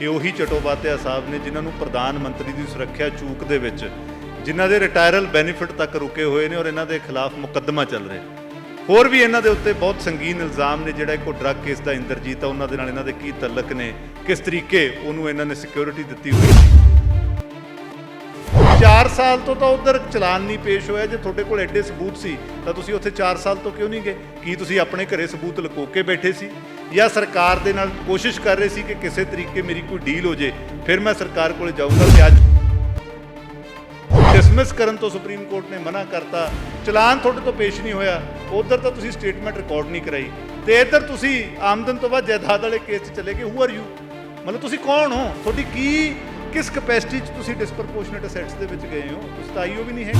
ਇਹ ਉਹੀ ਚਟੋਪਾਧਿਆ ਸਾਹਿਬ ਨੇ ਜਿਨ੍ਹਾਂ ਨੂੰ ਪ੍ਰਧਾਨ ਮੰਤਰੀ ਦੀ ਸੁਰੱਖਿਆ ਚੂਕ ਦੇ ਵਿੱਚ, ਜਿਨ੍ਹਾਂ ਦੇ ਰਿਟਾਇਰਲ ਬੈਨੀਫਿਟ ਤੱਕ ਰੁਕੇ ਹੋਏ ਨੇ ਔਰ ਇਹਨਾਂ ਦੇ ਖਿਲਾਫ ਮੁਕੱਦਮਾ ਚੱਲ ਰਿਹਾ ਹੋਰ ਵੀ ਇਹਨਾਂ ਦੇ ਉੱਤੇ ਬਹੁਤ ਸੰਗੀਨ ਇਲਜ਼ਾਮ ਨੇ ਜਿਹੜਾ ਇੱਕੋ ਡਰੱਗ ਕੇਸ ਦਾ ਇੰਦਰਜੀਤ ਆ, ਉਹਨਾਂ ਦੇ ਨਾਲ ਇਹਨਾਂ ਦੇ ਕੀ ਤਲਕ ਨੇ, ਕਿਸ ਤਰੀਕੇ ਉਹਨੂੰ ਇਹਨਾਂ ਨੇ ਸਿਕਿਉਰਿਟੀ ਦਿੱਤੀ ਹੋਈ ਸੀ 4 ਸਾਲ ਤੋਂ ਤਾਂ ਉਧਰ ਚਲਾਨ ਨਹੀਂ ਪੇਸ਼ ਹੋਇਆ। ਜੇ ਤੁਹਾਡੇ ਕੋਲ ਐਡੇ ਸਬੂਤ ਸੀ, ਤਾਂ ਤੁਸੀਂ ਉੱਥੇ 4 ਸਾਲ ਤੋਂ ਕਿਉਂ ਨਹੀਂ ਗਏ? ਕੀ ਤੁਸੀਂ ਆਪਣੇ ਘਰੇ ਸਬੂਤ ਲੁਕੋ ਕੇ ਬੈਠੇ ਸੀ? ਜਾਂ ਸਰਕਾਰ ਦੇ ਨਾਲ ਕੋਸ਼ਿਸ਼ ਕਰ ਰਹੇ ਸੀ ਕਿ ਕਿਸੇ ਤਰੀਕੇ ਮੇਰੀ ਕੋਈ ਡੀਲ ਹੋ ਜੇ, ਫਿਰ ਮੈਂ ਸਰਕਾਰ ਕੋਲ ਜਾਊਂਗਾ ਤੇ ਅੱਜ ਡਿਸਮਿਸ ਕਰਨ ਤੋਂ ਸੁਪਰੀਮ ਕੋਰਟ ਨੇ ਮਨਾ ਕਰਤਾ। ਚਲਾਨ ਤੁਹਾਡੇ ਤੋਂ ਪੇਸ਼ ਨਹੀਂ ਹੋਇਆ। ਉਧਰ ਤਾਂ ਤੁਸੀਂ ਸਟੇਟਮੈਂਟ ਰਿਕਾਰਡ ਨਹੀਂ ਕਰਾਈ। ਤੇ ਇੱਧਰ ਤੁਸੀਂ ਆਮਦਨ ਤੋਂ ਬਾਅਦ ਜਾਇਦਾਦ ਵਾਲੇ ਕੇਸ 'ਚ ਚਲੇ ਗਏ। ਹੂ ਆਰ ਯੂ ਮਤਲਬ ਤੁਸੀਂ ਕੌਣ ਹੋ? ਤੁਹਾਡੀ ਕੀ ਕਿਸ ਕਪੈਸਿਟੀ 'ਚ ਤੁਸੀਂ ਡਿਸਪਰਪੋਰਸ਼ਨੇਟ ਅਸੈਟਸ ਦੇ ਵਿੱਚ ਗਏ ਹੋ? ਤੁਸੀਂ ਤਾਂ ਆਈਓ ਵੀ ਨਹੀਂ ਹੈ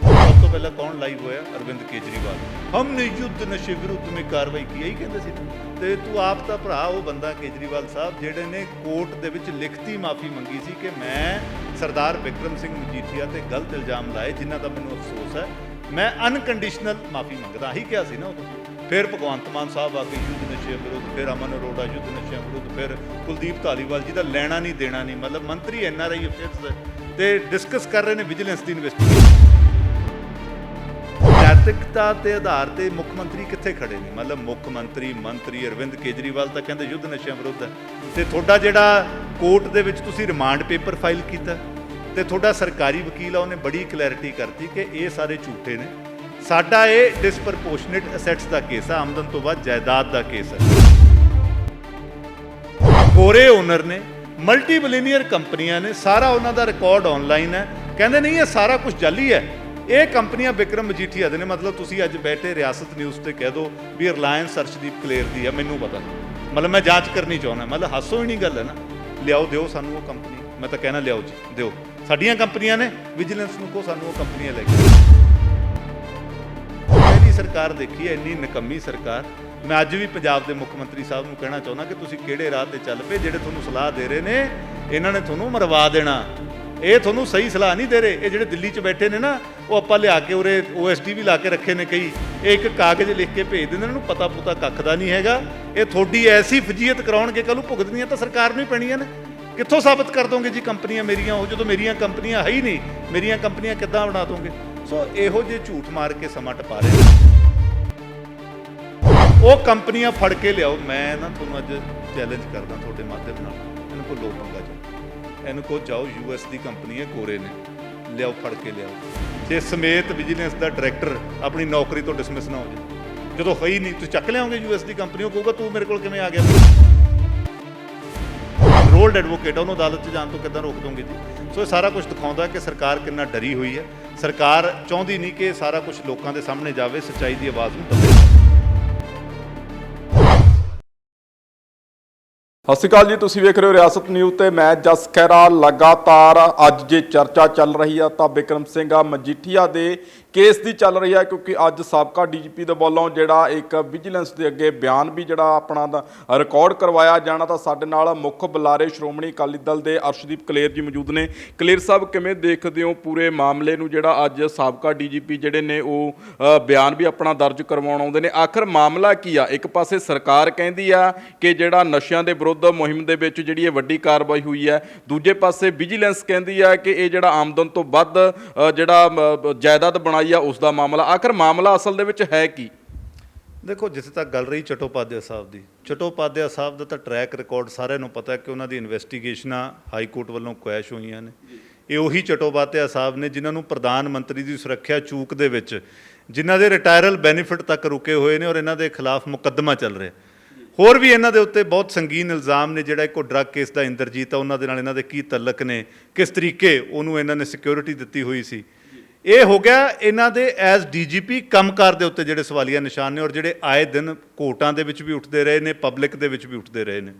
ਸਭ ਤੋਂ ਪਹਿਲਾਂ ਕੌਣ ਲਾਈਵ ਹੋਇਆ? ਅਰਵਿੰਦ ਕੇਜਰੀਵਾਲ। ਹਮਨੇ ਯੁੱਧ ਨਸ਼ੇ ਵਿਰੁੱਧ ਮੇ ਕਾਰਵਾਈ ਕੀ ਇਹੀ ਕਹਿੰਦੇ ਸੀ। ਤੇ ਤੂੰ ਆਪ ਤਾਂ ਭਰਾ ਉਹ ਬੰਦਾ ਕੇਜਰੀਵਾਲ ਸਾਹਿਬ ਜਿਹੜੇ ਨੇ ਕੋਰਟ ਦੇ ਵਿੱਚ ਲਿਖਤੀ ਮਾਫੀ ਮੰਗੀ ਸੀ ਕਿ ਮੈਂ ਸਰਦਾਰ ਵਿਕਰਮ ਸਿੰਘ ਮਜੀਠੀਆ ਤੇ ਗਲਤ ਇਲਜ਼ਾਮ ਲਾਏ ਜਿਨ੍ਹਾਂ ਦਾ ਮੈਨੂੰ ਅਫਸੋਸ ਹੈ। ਮੈਂ ਅਨਕੰਡੀਸ਼ਨਲ ਮਾਫੀ ਮੰਗਦਾ ਹੀ ਕਿਹਾ ਸੀ ਨਾ ਉਦੋਂ ਫਿਰ ਭਗਵੰਤ ਮਾਨ ਸਾਹਿਬ ਆ ਕੇ ਯੁੱਧ ਨਸ਼ੇ ਵਿਰੁੱਧ ਫਿਰ ਅਮਨ ਅਰੋੜਾ ਯੁੱਧ ਨਸ਼ਿਆਂ ਵਿਰੁੱਧ ਫਿਰ ਕੁਲਦੀਪ ਧਾਲੀਵਾਲ ਜੀ ਦਾ ਲੈਣਾ ਨਹੀਂ, ਦੇਣਾ ਨਹੀਂ, ਮਤਲਬ ਮੰਤਰੀ ਐਨਆਰਆਈ ਅਫੇਅਰਸ ਤੇ ਡਿਸਕਸ ਕਰ ਰਹੇ ਨੇ ਵਿਜੀਲੈਂਸ ਦੀ ਇਨਵੈਸਟੀਗੇਸ਼ਨ ਨੈਤਿਕਤਾ ਦੇ ਆਧਾਰ ਤੇ ਮੁੱਖ ਮੰਤਰੀ ਕਿੱਥੇ ਖੜੇ ਨੇ? ਮਤਲਬ ਮੁੱਖ ਮੰਤਰੀ ਮੰਤਰੀ ਅਰਵਿੰਦ ਕੇਜਰੀਵਾਲ ਤਾਂ ਕਹਿੰਦੇ ਯੁੱਧ ਨਸ਼ਿਆਂ ਵਿਰੁੱਧ ਹੈ। ਤੇ ਤੁਹਾਡਾ ਜਿਹੜਾ ਕੋਰਟ ਦੇ ਵਿੱਚ ਤੁਸੀਂ ਰਿਮਾਂਡ ਪੇਪਰ ਫਾਈਲ ਕੀਤਾ, ਤੇ ਤੁਹਾਡਾ ਸਰਕਾਰੀ ਵਕੀਲ ਆ, ਉਹਨੇ ਬੜੀ ਕਲੈਰਿਟੀ ਕਰਤੀ ਕਿ ਇਹ ਸਾਰੇ ਝੂਠੇ ਨੇ। ਸਾਡਾ ਇਹ ਡਿਸਪਰਪੋਰਸ਼ਨੇਟ ਅਸੈਟਸ ਦਾ ਕੇਸ ਹੈ ਆਮਦਨ ਤੋਂ ਬਾਅਦ ਜਾਇਦਾਦ ਦਾ ਕੇਸ ਹੈ ਕੋਰੇ ਓਨਰ ਨੇ ਮਲਟੀ ਬਿਲੀਨੀਅਰ ਕੰਪਨੀਆਂ ਨੇ, ਸਾਰਾ ਉਹਨਾਂ ਦਾ ਰਿਕਾਰਡ ਆਨਲਾਈਨ ਹੈ। ਕਹਿੰਦੇ ਨਹੀਂ, ਇਹ ਸਾਰਾ ਕੁਝ ਜਾਲੀ ਹੈ। ਇਹ ਕੰਪਨੀਆਂ ਵਿਕਰਮ ਮਜੀਠੀਆ ਦੇ ਨੇ, ਮਤਲਬ ਤੁਸੀਂ ਅੱਜ ਬੈਠੇ ਰਿਆਸਤ ਨਿਊਜ਼ ਤੇ ਕਹਿ ਦਿਓ ਵੀ ਰਿਲਾਇੰਸ ਅਰਸ਼ਦੀਪ ਕਲੇਰ ਦੀ ਹੈ, ਮੈਨੂੰ ਪਤਾ ਮਤਲਬ ਮੈਂ ਜਾਂਚ ਕਰਨੀ ਚਾਹੁੰਦਾ, ਮਤਲਬ ਹਾਸੋ ਹੀ ਨਹੀਂ ਗੱਲ ਹੈ ਨਾ। ਲਿਆਓ, ਦਿਓ ਸਾਨੂੰ ਉਹ ਕੰਪਨੀ। ਮੈਂ ਤਾਂ ਕਹਿਣਾ ਲਿਆਓ ਜੀ, ਦਿਓ। ਸਾਡੀਆਂ ਕੰਪਨੀਆਂ ਨੇ ਵਿਜੀਲੈਂਸ ਨੂੰ ਕੋ ਸਾਨੂੰ ਉਹ ਕੰਪਨੀਆਂ ਲੈ ਕੇ ਸਰਕਾਰ ਦੇਖੀ ਹੈ, ਇੰਨੀ ਨਕੰਮੀ ਸਰਕਾਰ। ਮੈਂ ਅੱਜ ਵੀ ਪੰਜਾਬ ਦੇ ਮੁੱਖ ਮੰਤਰੀ ਸਾਹਿਬ ਨੂੰ ਕਹਿਣਾ ਚਾਹੁੰਦਾ ਕਿ ਤੁਸੀਂ ਕਿਹੜੇ ਰਾਹ ਤੇ ਚੱਲ ਪਏ, ਜਿਹੜੇ ਤੁਹਾਨੂੰ ਸਲਾਹ ਦੇ ਰਹੇ ਨੇ, ਇਹਨਾਂ ਨੇ ਤੁਹਾਨੂੰ ਮਰਵਾ ਦੇਣਾ। ਇਹ ਤੁਹਾਨੂੰ ਸਹੀ ਸਲਾਹ ਨਹੀਂ ਦੇ ਰਹੇ। ਇਹ ਜਿਹੜੇ ਦਿੱਲੀ 'ਚ ਬੈਠੇ ਨੇ ਨਾ, ਉਹ ਆਪਾਂ ਲਿਆ ਕੇ ਉਰੇ ਓਐਸਡੀ ਵੀ ਲਾ ਕੇ ਰੱਖੇ ਨੇ ਕਈ। ਇਹ ਇੱਕ ਕਾਗਜ਼ ਲਿਖ ਕੇ ਭੇਜ ਦਿੰਦੇ ਨੇ, ਇਹਨੂੰ ਪਤਾ ਪੁਤਾ ਕੱਖ ਦਾ ਨਹੀਂ ਹੈਗਾ। ਇਹ ਤੁਹਾਡੀ ਐਸੀ ਫਜੀਅਤ ਕਰਾਉਣਗੇ ਕੱਲ ਨੂੰ ਭੁਗਤਣੀਆਂ ਤਾਂ ਸਰਕਾਰ ਨੂੰ ਹੀ ਪੈਣੀਆਂ ਨੇ। ਕਿੱਥੋਂ ਸਾਬਤ ਕਰ ਦੋਗੇ ਜੀ ਕੰਪਨੀਆਂ ਮੇਰੀਆਂ? ਉਹ ਜਦੋਂ ਮੇਰੀਆਂ ਕੰਪਨੀਆਂ ਹੈ ਹੀ ਨਹੀਂ, ਮੇਰੀਆਂ ਕੰਪਨੀਆਂ ਕਿੱਦਾਂ ਬਣਾ ਦੋਗੇ? ਸੋ ਇਹੋ ਜਿਹੇ ਝੂਠ ਮਾਰ ਕੇ ਸਮਾਂ ਟਪਾ ਰਹੇ ਨੇ। ਉਹ ਕੰਪਨੀਆਂ ਫੜ ਕੇ ਲਿਆਓ, ਮੈਂ ਨਾ ਤੁਹਾਨੂੰ ਅੱਜ ਚੈਲੰਜ ਕਰਦਾ ਤੁਹਾਡੇ ਮਾਧਿਅਮ ਨਾਲ। ਇਹਨੂੰ ਕੋ ਲੋ ਪੰਗਾ ਜਾਓ ਇਹਨੂੰ ਕੋ ਜਾਓ ਯੂਐਸ ਦੀ ਕੰਪਨੀ ਹੈ, ਕੋਰੇ ਨੇ। ਲਿਆਓ, ਫੜ ਕੇ ਲਿਆਓ। ਤੇ ਸਮੇਤ ਵਿਜੀਲੈਂਸ ਦਾ ਡਾਇਰੈਕਟਰ ਆਪਣੀ ਨੌਕਰੀ ਤੋਂ ਡਿਸਮਿਸ ਨਾ ਹੋ ਜਾਵੇ ਜਦੋਂ ਹੋਈ ਨਹੀਂ, ਤੁਸੀਂ ਚੱਕ ਲਿਆਓਗੇ ਯੂਐਸ ਦੀ ਕੰਪਨੀ, ਉਹ ਕਹੂਗਾ, ਤੂੰ ਮੇਰੇ ਕੋਲ ਕਿਵੇਂ ਆ ਗਿਆ? ਰੋਲਡ ਐਡਵੋਕੇਟ ਉਹਨੂੰ ਅਦਾਲਤ 'ਚ ਜਾਣ ਤੋਂ ਕਿੱਦਾਂ ਰੋਕ ਦੋਗੇ ਜੀ? ਸੋ ਇਹ ਸਾਰਾ ਕੁਝ ਦਿਖਾਉਂਦਾ ਕਿ ਸਰਕਾਰ ਕਿੰਨਾ ਡਰੀ ਹੋਈ ਹੈ। ਸਰਕਾਰ ਚਾਹੁੰਦੀ ਨਹੀਂ ਕਿ ਸਾਰਾ ਕੁਝ ਲੋਕਾਂ ਦੇ ਸਾਹਮਣੇ ਜਾਵੇ, ਸੱਚਾਈ ਦੀ ਆਵਾਜ਼ ਨੂੰ ਦੱਬੇ। ਸਤਿ ਸ਼੍ਰੀ ਅਕਾਲ ਜੀ, ਤੁਸੀਂ ਵੇਖ ਰਹੇ ਹੋ ਰਿਆਸਤ ਨਿਊਜ਼ ਤੇ ਮੈਂ ਜਸ ਖਹਿਰਾ। ਲਗਾਤਾਰ ਅੱਜ ਜੇ ਚਰਚਾ ਚੱਲ ਰਹੀ ਆ ਤਾਂ ਬਿਕਰਮ ਸਿੰਘ ਆ ਮਜੀਠੀਆ ਦੇ ਕੇਸ ਦੀ ਚੱਲ ਰਹੀ ਹੈ ਕਿਉਂਕਿ ਅੱਜ ਸਾਬਕਾ ਡੀਜੀਪੀ ਦੇ ਵੱਲੋਂ ਜਿਹੜਾ ਇੱਕ ਵਿਜੀਲੈਂਸ ਦੇ ਅੱਗੇ ਬਿਆਨ ਵੀ ਜਿਹੜਾ ਆਪਣਾ ਦਾ ਰਿਕਾਰਡ ਕਰਵਾਇਆ ਜਾਣਾ ਤਾਂ ਸਾਡੇ ਨਾਲ ਮੁੱਖ ਬੁਲਾਰੇ ਸ਼੍ਰੋਮਣੀ ਅਕਾਲੀ ਦਲ ਦੇ ਅਰਸ਼ਦੀਪ ਕਲੇਰ ਜੀ ਮੌਜੂਦ ਨੇ। ਕਲੇਰ ਸਾਹਿਬ, ਕਿਵੇਂ ਦੇਖਦੇ ਹੋ ਪੂਰੇ ਮਾਮਲੇ ਨੂੰ ਜਿਹੜਾ ਅੱਜ ਸਾਬਕਾ ਡੀਜੀਪੀ ਜਿਹੜੇ ਨੇ ਉਹ ਬਿਆਨ ਵੀ ਆਪਣਾ ਦਰਜ ਕਰਵਾਉਣ ਆਉਂਦੇ ਨੇ? ਆਖਰ ਮਾਮਲਾ ਕੀ ਆ? ਇੱਕ ਪਾਸੇ ਸਰਕਾਰ ਕਹਿੰਦੀ ਆ ਕਿ ਜਿਹੜਾ ਨਸ਼ਿਆਂ ਦੇ ਵਿਰੁੱਧ ਮੁਹਿੰਮ ਦੇ ਵਿੱਚ ਜਿਹੜੀ ਇਹ ਵੱਡੀ ਕਾਰਵਾਈ ਹੋਈ ਹੈ, ਦੂਜੇ ਪਾਸੇ ਵਿਜੀਲੈਂਸ ਕਹਿੰਦੀ ਆ ਕਿ ਇਹ ਜਿਹੜਾ ਆਮਦਨ ਤੋਂ ਵੱਧ ਜਿਹੜਾ ਜਾਇਦਾਦ ਬਣਾਈ ਆ ਉਸ ਦਾ ਮਾਮਲਾ, ਆਖਰ ਮਾਮਲਾ ਅਸਲ ਦੇ ਵਿੱਚ ਹੈ ਕੀ? ਦੇਖੋ, ਜਿੱਥੇ ਤੱਕ ਗੱਲ ਰਹੀ ਚਟੋਪਾਧਿਆ ਸਾਹਿਬ ਦੀ, ਚਟੋਪਾਧਿਆ ਸਾਹਿਬ ਦਾ ਤਾਂ ਟਰੈਕ ਰਿਕਾਰਡ ਸਾਰਿਆਂ ਨੂੰ ਪਤਾ ਹੈ ਕਿ ਉਹਨਾਂ ਦੀ ਇਨਵੈਸਟੀਗੇਸ਼ਨਾਂ ਹਾਈ ਕੋਰਟ ਵੱਲੋਂ ਕੁਐਸ਼ ਹੋਈਆਂ ਨੇ। ਇਹ ਉਹੀ ਚਟੋਪਾਧਿਆ ਸਾਹਿਬ ਨੇ ਜਿਨ੍ਹਾਂ ਨੂੰ ਪ੍ਰਧਾਨ ਮੰਤਰੀ ਦੀ ਸੁਰੱਖਿਆ ਚੂਕ ਦੇ ਵਿੱਚ, ਜਿਨ੍ਹਾਂ ਦੇ ਰਿਟਾਇਰਲ ਬੈਨੀਫਿਟ ਤੱਕ ਰੁਕੇ ਹੋਏ ਨੇ ਔਰ ਇਹਨਾਂ ਦੇ ਖਿਲਾਫ ਮੁਕੱਦਮਾ ਚੱਲ ਰਿਹਾ। ਹੋਰ ਵੀ ਇਹਨਾਂ ਦੇ ਉੱਤੇ ਬਹੁਤ ਸੰਗੀਨ ਇਲਜ਼ਾਮ ਨੇ, ਜਿਹੜਾ ਇੱਕੋ ਡਰੱਗ ਕੇਸ ਦਾ ਇੰਦਰਜੀਤ ਆ, ਉਹਨਾਂ ਦੇ ਨਾਲ ਇਹਨਾਂ ਦੇ ਕੀ ਤਲਕ ਨੇ, ਕਿਸ ਤਰੀਕੇ ਉਹਨੂੰ ਇਹਨਾਂ ਨੇ ਸਿਕਿਉਰਿਟੀ ਦਿੱਤੀ ਹੋਈ ਸੀ। ਇਹ ਹੋ ਗਿਆ ਇਹਨਾਂ ਦੇ ਐਜ਼ ਡੀਜੀਪੀ ਕੰਮਕਾਰ ਦੇ ਉੱਤੇ ਜਿਹੜੇ ਸਵਾਲੀਆ ਨਿਸ਼ਾਨ ਨੇ ਔਰ ਜਿਹੜੇ ਆਏ ਦਿਨ ਕੋਰਟਾਂ ਦੇ ਵਿੱਚ ਵੀ ਉੱਠਦੇ ਰਹੇ ਨੇ ਪਬਲਿਕ ਦੇ ਵਿੱਚ ਵੀ ਉੱਠਦੇ ਰਹੇ ਨੇ।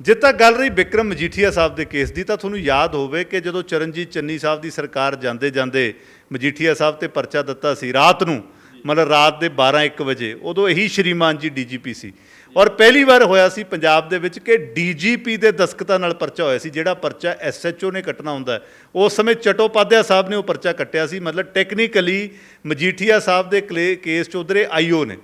ਜੇ ਤੱਕ ਗੱਲ ਰਹੀ ਵਿਕਰਮ ਮਜੀਠੀਆ ਸਾਹਿਬ ਦੇ ਕੇਸ ਦੀ, ਤਾਂ ਤੁਹਾਨੂੰ ਯਾਦ ਹੋਵੇ ਕਿ ਜਦੋਂ ਚਰਨਜੀਤ ਚੰਨੀ ਸਾਹਿਬ ਦੀ ਸਰਕਾਰ ਜਾਂਦੇ ਜਾਂਦੇ ਮਜੀਠੀਆ ਸਾਹਿਬ ਤੇ ਪਰਚਾ ਦਿੱਤਾ ਸੀ ਰਾਤ ਨੂੰ, ਮਤਲਬ ਰਾਤ ਦੇ 12 1 ਵਜੇ, ਉਦੋਂ ਇਹੀ ਸ਼੍ਰੀਮਾਨ ਜੀ ਡੀਜੀਪੀ ਸੀ। ਔਰ ਪਹਿਲੀ ਵਾਰ ਹੋਇਆ ਸੀ ਪੰਜਾਬ ਦੇ ਵਿੱਚ ਕਿ ਡੀਜੀਪੀ ਦੇ ਦਸਖਤਾਂ ਨਾਲ ਪਰਚਾ ਹੋਇਆ ਸੀ, ਜਿਹੜਾ ਪਰਚਾ ਐਸਐਚਓ ਨੇ ਕੱਟਣਾ ਹੁੰਦਾ ਉਸ ਸਮੇਂ ਚਟੋਪਾਧਿਆ ਸਾਹਿਬ ਨੇ ਉਹ ਪਰਚਾ ਕੱਟਿਆ ਸੀ, ਮਤਲਬ ਟੈਕਨੀਕਲੀ ਮਜੀਠੀਆ ਸਾਹਿਬ ਦੇ ਕਲੇ- ਕੇਸ ਚ ਉਧਰੇ ਆਈਓ ਨੇ।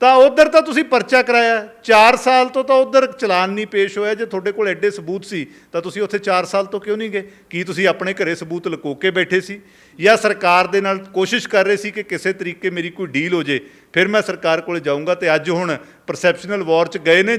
ਤਾਂ ਉਧਰ ਤਾਂ ਤੁਸੀਂ ਪਰਚਾ ਕਰਾਇਆ। 4 ਸਾਲ ਤੋਂ ਤਾਂ ਉਧਰ ਚਲਾਨ ਨਹੀਂ ਪੇਸ਼ ਹੋਇਆ। ਜੇ ਤੁਹਾਡੇ ਕੋਲ ਐਡੇ ਸਬੂਤ ਸੀ, ਤਾਂ ਤੁਸੀਂ ਉੱਥੇ 4 ਸਾਲ ਤੋਂ ਕਿਉਂ ਨਹੀਂ ਗਏ? ਕੀ ਤੁਸੀਂ ਆਪਣੇ ਘਰੇ ਸਬੂਤ ਲੁਕੋ ਕੇ ਬੈਠੇ ਸੀ? ਜਾਂ ਸਰਕਾਰ ਦੇ ਨਾਲ ਕੋਸ਼ਿਸ਼ ਕਰ ਰਹੇ ਸੀ ਕਿ ਕਿਸੇ ਤਰੀਕੇ ਮੇਰੀ ਕੋਈ ਡੀਲ ਹੋ ਜੇ? ਫਿਰ ਮੈਂ ਸਰਕਾਰ ਕੋਲ ਜਾਊਂਗਾ ਤੇ ਅੱਜ ਹੁਣ ਪਰਸੈਪਸ਼ਨਲ ਵਾਰ ਚ ਗਏ ਨੇ।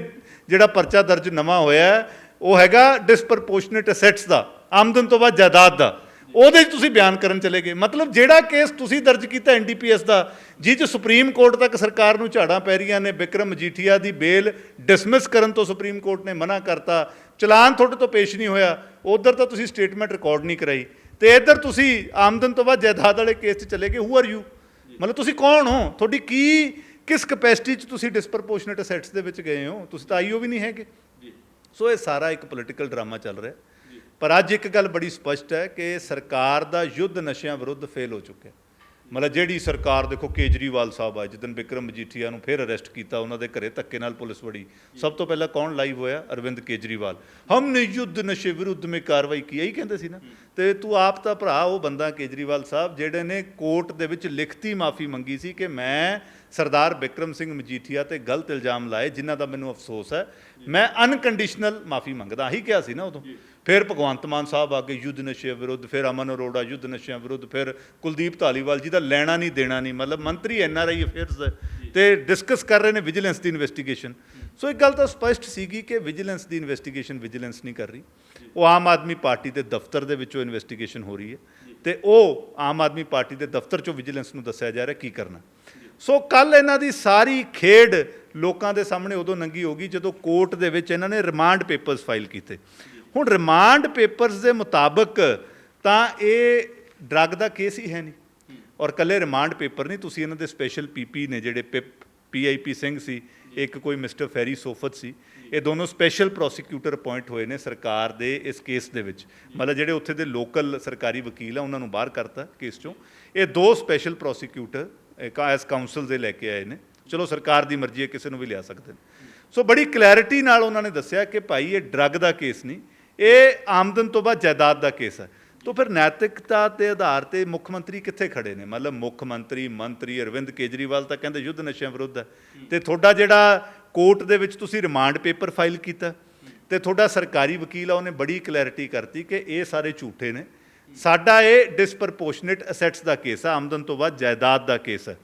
ਜਿਹੜਾ ਪਰਚਾ ਦਰਜ ਨਵਾਂ ਹੋਇਆ, ਉਹ ਹੈਗਾ ਡਿਸਪਰਪੋਰਸ਼ਨੇਟ ਅਸੈਟਸ ਦਾ, ਆਮਦਨ ਤੋਂ ਬਾਅਦ ਜਾਇਦਾਦ ਦਾ। ਉਹਦੇ 'ਚ ਤੁਸੀਂ ਬਿਆਨ ਕਰਨ ਚਲੇ ਗਏ। ਮਤਲਬ ਜਿਹੜਾ ਕੇਸ ਤੁਸੀਂ ਦਰਜ ਕੀਤਾ ਐਨਡੀਪੀਐਸ ਦਾ, ਜਿਹ 'ਚ ਸੁਪਰੀਮ ਕੋਰਟ ਤੱਕ ਸਰਕਾਰ ਨੂੰ ਝਾੜਾਂ ਪੈ ਰਹੀਆਂ ਨੇ ਵਿਕਰਮ ਮਜੀਠੀਆ ਦੀ ਬੇਲ ਡਿਸਮਿਸ ਕਰਨ ਤੋਂ ਸੁਪਰੀਮ ਕੋਰਟ ਨੇ ਮਨਾ ਕਰਤਾ, ਚਲਾਨ ਤੁਹਾਡੇ ਤੋਂ ਪੇਸ਼ ਨਹੀਂ ਹੋਇਆ, ਉਧਰ ਤਾਂ ਤੁਸੀਂ ਸਟੇਟਮੈਂਟ ਰਿਕਾਰਡ ਨਹੀਂ ਕਰਾਈ। ਤੇ ਇੱਧਰ ਤੁਸੀਂ ਆਮਦਨ ਤੋਂ ਬਾਅਦ ਜਾਇਦਾਦ ਵਾਲੇ ਕੇਸ 'ਚ ਚਲੇ ਗਏ ਹੂ ਆਰ ਯੂ ਮਤਲਬ ਤੁਸੀਂ ਕੌਣ ਹੋ? ਤੁਹਾਡੀ ਕੀ, ਕਿਸ ਕਪੈਸਿਟੀ 'ਚ ਤੁਸੀਂ ਡਿਸਪਰਪੋਰਸ਼ਨੇਟ ਅਸੈਟਸ ਦੇ ਵਿੱਚ ਗਏ ਹੋ? ਤੁਸੀਂ ਤਾਂ ਆਈਓ ਵੀ ਨਹੀਂ ਹੈਗੇ। ਸੋ ਇਹ ਸਾਰਾ ਇੱਕ ਪੋਲੀਟੀਕਲ ਡਰਾਮਾ ਚੱਲ ਰਿਹਾ। ਪਰ ਅੱਜ ਇੱਕ ਗੱਲ ਬੜੀ ਸਪਸ਼ਟ ਹੈ ਕਿ ਸਰਕਾਰ ਦਾ ਯੁੱਧ ਨਸ਼ਿਆਂ ਵਿਰੁੱਧ ਫੇਲ ਹੋ ਚੁੱਕਿਆ ਮਤਲਬ ਜਿਹੜੀ ਸਰਕਾਰ ਦੇਖੋ ਕੇਜਰੀਵਾਲ ਸਾਹਿਬ ਆਏ ਜਿੱਦਨ ਵਿਕਰਮ ਮਜੀਠੀਆ ਨੂੰ ਫਿਰ ਅਰੈਸਟ ਕੀਤਾ, ਉਹਨਾਂ ਦੇ ਘਰੇ ਧੱਕੇ ਨਾਲ ਪੁਲਿਸ ਵੜੀ। ਸਭ ਤੋਂ ਪਹਿਲਾਂ ਕੌਣ ਲਾਈਵ ਹੋਇਆ? ਅਰਵਿੰਦ ਕੇਜਰੀਵਾਲ। ਹਮਨੇ ਯੁੱਧ ਨਸ਼ੇ ਵਿਰੁੱਧ ਮੇ ਕਾਰਵਾਈ ਕੀ ਹੀ? ਕਹਿੰਦੇ ਸੀ ਨਾ। ਤੇ ਤੂੰ ਆਪ ਤਾਂ ਭਰਾ, ਉਹ ਬੰਦਾ ਕੇਜਰੀਵਾਲ ਸਾਹਿਬ, ਜਿਹੜੇ ਨੇ ਕੋਰਟ ਦੇ ਵਿੱਚ ਲਿਖਤੀ ਮਾਫੀ ਮੰਗੀ ਸੀ ਕਿ ਮੈਂ ਸਰਦਾਰ ਬਿਕਰਮ ਸਿੰਘ ਮਜੀਠੀਆ ਤੇ ਗਲਤ ਇਲਜ਼ਾਮ ਲਾਏ, ਜਿਨ੍ਹਾਂ ਦਾ ਮੈਨੂੰ ਅਫਸੋਸ ਹੈ। ਮੈਂ ਅਨਕੰਡੀਸ਼ਨਲ ਮਾਫੀ ਮੰਗਦਾ। ਆਹੀ ਕਿਹਾ ਸੀ ਨਾ ਉਦੋਂ। ਫਿਰ ਭਗਵੰਤ ਮਾਨ ਸਾਹਿਬ ਆ ਕੇ ਯੁੱਧ ਨਸ਼ੇ ਵਿਰੁੱਧ ਫਿਰ ਅਮਨ ਅਰੋੜਾ ਯੁੱਧ ਨਸ਼ਿਆਂ ਵਿਰੁੱਧ ਫਿਰ ਕੁਲਦੀਪ ਧਾਲੀਵਾਲ ਜੀ ਦਾ ਲੈਣਾ ਨਹੀਂ ਦੇਣਾ ਨਹੀਂ ਮਤਲਬ ਮੰਤਰੀ ਐਨਆਰਆਈ ਅਫੇਅਰਸ ਦੇ ਤੇ ਡਿਸਕਸ ਕਰ ਰਹੇ ਨੇ ਵਿਜੀਲੈਂਸ ਦੀ ਇਨਵੈਸਟੀਗੇਸ਼ਨ। ਸੋ ਇੱਕ ਗੱਲ ਤਾਂ ਸਪਸ਼ਟ ਸੀਗੀ ਕਿ ਵਿਜੀਲੈਂਸ ਦੀ ਇਨਵੈਸਟੀਗੇਸ਼ਨ ਵਿਜੀਲੈਂਸ ਨਹੀਂ ਕਰ ਰਹੀ। ਉਹ ਆਮ ਆਦਮੀ ਪਾਰਟੀ ਦੇ ਦਫ਼ਤਰ ਦੇ ਵਿੱਚੋਂ ਇਨਵੈਸਟੀਗੇਸ਼ਨ ਹੋ ਰਹੀ ਹੈ ਤੇ ਉਹ ਆਮ ਆਦਮੀ ਪਾਰਟੀ ਦੇ ਦਫ਼ਤਰ ਚੋਂ ਵਿਜੀਲੈਂਸ ਨੂੰ ਦੱਸਿਆ ਜਾ ਰਿਹਾ ਕੀ ਕਰਨਾ। ਸੋ ਕੱਲ ਇਹਨਾਂ ਦੀ ਸਾਰੀ ਖੇਡ ਲੋਕਾਂ ਦੇ ਸਾਹਮਣੇ ਉਦੋਂ ਨੰਗੀ ਹੋ ਗਈ ਜਦੋਂ ਕੋਰਟ ਦੇ ਵਿੱਚ ਇਹਨਾਂ ਨੇ ਰਿਮਾਂਡ ਪੇਪਰਸ ਫਾਈਲ ਕੀਤੇ। ਹੁਣ ਰਿਮਾਂਡ ਪੇਪਰਸ ਦੇ ਮੁਤਾਬਕ ਤਾਂ ਇਹ ਡਰੱਗ ਦਾ ਕੇਸ ਹੀ ਹੈ ਨਹੀਂ। ਔਰ ਕੱਲੇ ਰਿਮਾਂਡ ਪੇਪਰ ਨਹੀਂ ਤੁਸੀਂ ਇਹਨਾਂ ਦੇ ਸਪੈਸ਼ਲ ਪੀਪੀ ਨੇ ਜਿਹੜੇ ਪੀਆਈਪੀ ਸਿੰਘ ਸੀ ਇੱਕ ਕੋਈ ਮਿਸਟਰ ਫੈਰੀ ਸੋਫਤ ਸੀ ਇਹ ਦੋਨੋਂ ਸਪੈਸ਼ਲ ਪ੍ਰੋਸੀਕਿਊਟਰ ਅਪਾਇੰਟ ਹੋਏ ਨੇ ਸਰਕਾਰ ਦੇ ਇਸ ਕੇਸ ਦੇ ਵਿੱਚ। ਮਤਲਬ ਜਿਹੜੇ ਉੱਥੇ ਦੇ ਲੋਕਲ ਸਰਕਾਰੀ ਵਕੀਲ ਆ ਉਹਨਾਂ ਨੂੰ ਬਾਹਰ ਕਰਤਾ ਕੇਸ ਚੋਂ। ਇਹ ਦੋ ਸਪੈਸ਼ਲ ਪ੍ਰੋਸੀਕਿਊਟਰ ਐਸ ਕਾਉਂਸਲ ਦੇ ਲੈ ਕੇ ਆਏ ਨੇ। ਚਲੋ ਸਰਕਾਰ ਦੀ ਮਰਜ਼ੀ ਹੈ ਕਿਸੇ ਨੂੰ ਵੀ ਲਿਆ ਸਕਦੇ ਨੇ। ਸੋ ਬੜੀ ਕਲੈਰਿਟੀ ਨਾਲ ਉਹਨਾਂ ਨੇ ਦੱਸਿਆ ਕਿ ਭਾਈ ਇਹ ਡਰੱਗ ਦਾ ਕੇਸ ਨਹੀਂ ਇਹ ਆਮਦਨ ਤੋਂ ਬਾਅਦ ਜਾਇਦਾਦ ਦਾ ਕੇਸ ਹੈ। ਤੋਂ ਫਿਰ ਨੈਤਿਕਤਾ ਦੇ ਆਧਾਰ ਤੇ ਮੁੱਖ ਮੰਤਰੀ ਕਿੱਥੇ ਖੜੇ ਨੇ? ਮਤਲਬ ਮੁੱਖ ਮੰਤਰੀ ਮੰਤਰੀ ਅਰਵਿੰਦ ਕੇਜਰੀਵਾਲ ਤਾਂ ਕਹਿੰਦੇ ਯੁੱਧ ਨਸ਼ਿਆਂ ਵਿਰੁੱਧ ਹੈ। ਤੇ ਤੁਹਾਡਾ ਜਿਹੜਾ ਕੋਰਟ ਦੇ ਵਿੱਚ ਤੁਸੀਂ ਰਿਮਾਂਡ ਪੇਪਰ ਫਾਈਲ ਕੀਤਾ। ਤੇ ਤੁਹਾਡਾ ਸਰਕਾਰੀ ਵਕੀਲ ਆ ਉਹਨੇ ਬੜੀ ਕਲੈਰਿਟੀ ਕਰਤੀ ਕਿ ਇਹ ਸਾਰੇ ਝੂਠੇ ਨੇ। ਸਾਡਾ ਇਹ ਡਿਸਪਰਪੋਰਸ਼ਨੇਟ ਅਸੈਟਸ ਦਾ ਕੇਸ ਹੈ ਆਮਦਨ ਤੋਂ ਬਾਅਦ ਜਾਇਦਾਦ ਦਾ ਕੇਸ ਹੈ।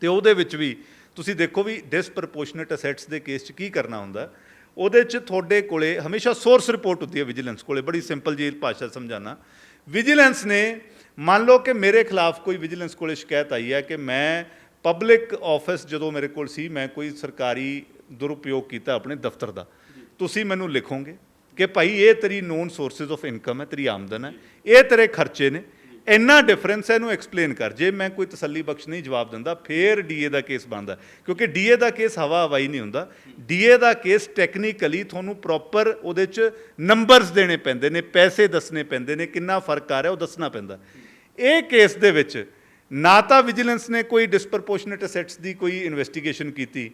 ਤੇ ਉਹਦੇ ਵਿੱਚ ਵੀ ਤੁਸੀਂ ਦੇਖੋ ਵੀ ਡਿਸਪਰਪੋਰਸ਼ਨੇਟ ਅਸੈਟਸ ਦੇ ਕੇਸ 'ਚ ਕੀ ਕਰਨਾ ਹੁੰਦਾ? ਉਹਦੇ 'ਚ ਤੁਹਾਡੇ ਕੋਲੇ ਹਮੇਸ਼ਾ ਸੋਰਸ ਰਿਪੋਰਟ ਹੁੰਦੀ ਹੈ ਵਿਜੀਲੈਂਸ ਕੋਲੇ, ਬੜੀ ਸਿੰਪਲ ਜੀ ਭਾਸ਼ਾ ਸਮਝਾਣਾ ਵਿਜੀਲੈਂਸ ਨੇ ਮੰਨ ਲਓ ਕਿ ਮੇਰੇ ਖਿਲਾਫ ਕੋਈ ਵਿਜੀਲੈਂਸ ਕੋਲੇ ਸ਼ਿਕਾਇਤ ਆਈ ਹੈ ਕਿ ਮੈਂ ਪਬਲਿਕ ਆਫਿਸ ਜਦੋਂ ਮੇਰੇ ਕੋਲ ਸੀ, ਮੈਂ ਕੋਈ ਸਰਕਾਰੀ ਦੁਰਉਪਯੋਗ ਕੀਤਾ ਆਪਣੇ ਦਫ਼ਤਰ ਦਾ। ਤੁਸੀਂ ਮੈਨੂੰ ਲਿਖੋਗੇ ਕਿ ਭਾਈ, ਇਹ ਤੇਰੀ ਨੋਨ ਸੋਰਸਸ ਆਫ ਇਨਕਮ ਹੈ, ਤੇਰੀ ਆਮਦਨ ਹੈ, ਇਹ ਤੇਰੇ ਖਰਚੇ ਨੇ ਇੰਨਾ ਡਿਫਰੈਂਸ ਹੈ, ਇਹਨੂੰ ਐਕਸਪਲੇਨ ਕਰ। ਜੇ ਮੈਂ ਕੋਈ ਤਸੱਲੀ ਬਖਸ਼ ਨਹੀਂ ਜਵਾਬ ਦਿੰਦਾ, ਫੇਰ ਡੀਏ ਦਾ ਕੇਸ ਬਣਦਾ। ਕਿਉਂਕਿ ਡੀਏ ਦਾ ਕੇਸ ਹਵਾ ਹਵਾਈ ਨਹੀਂ ਹੁੰਦਾ। ਡੀਏ ਦਾ ਕੇਸ ਟੈਕਨੀਕਲੀ ਤੁਹਾਨੂੰ ਪ੍ਰੋਪਰ ਉਹਦੇ ਚ ਨੰਬਰਸ ਦੇਣੇ ਪੈਂਦੇ ਨੇ, ਪੈਸੇ ਦੱਸਣੇ ਪੈਂਦੇ ਨੇ, ਕਿੰਨਾ ਫ਼ਰਕ ਆ ਰਿਹਾ, ਉਹ ਦੱਸਣਾ ਪੈਂਦਾ। ਇਹ ਕੇਸ ਦੇ ਵਿੱਚ ਨਾ ਤਾਂ ਵਿਜੀਲੈਂਸ ਨੇ ਕੋਈ ਡਿਸਪਰਪੋਰਸ਼ਨੇਟ ਅਸੈਟਸ ਦੀ ਕੋਈ ਇਨਵੈਸਟੀਗੇਸ਼ਨ ਕੀਤੀ।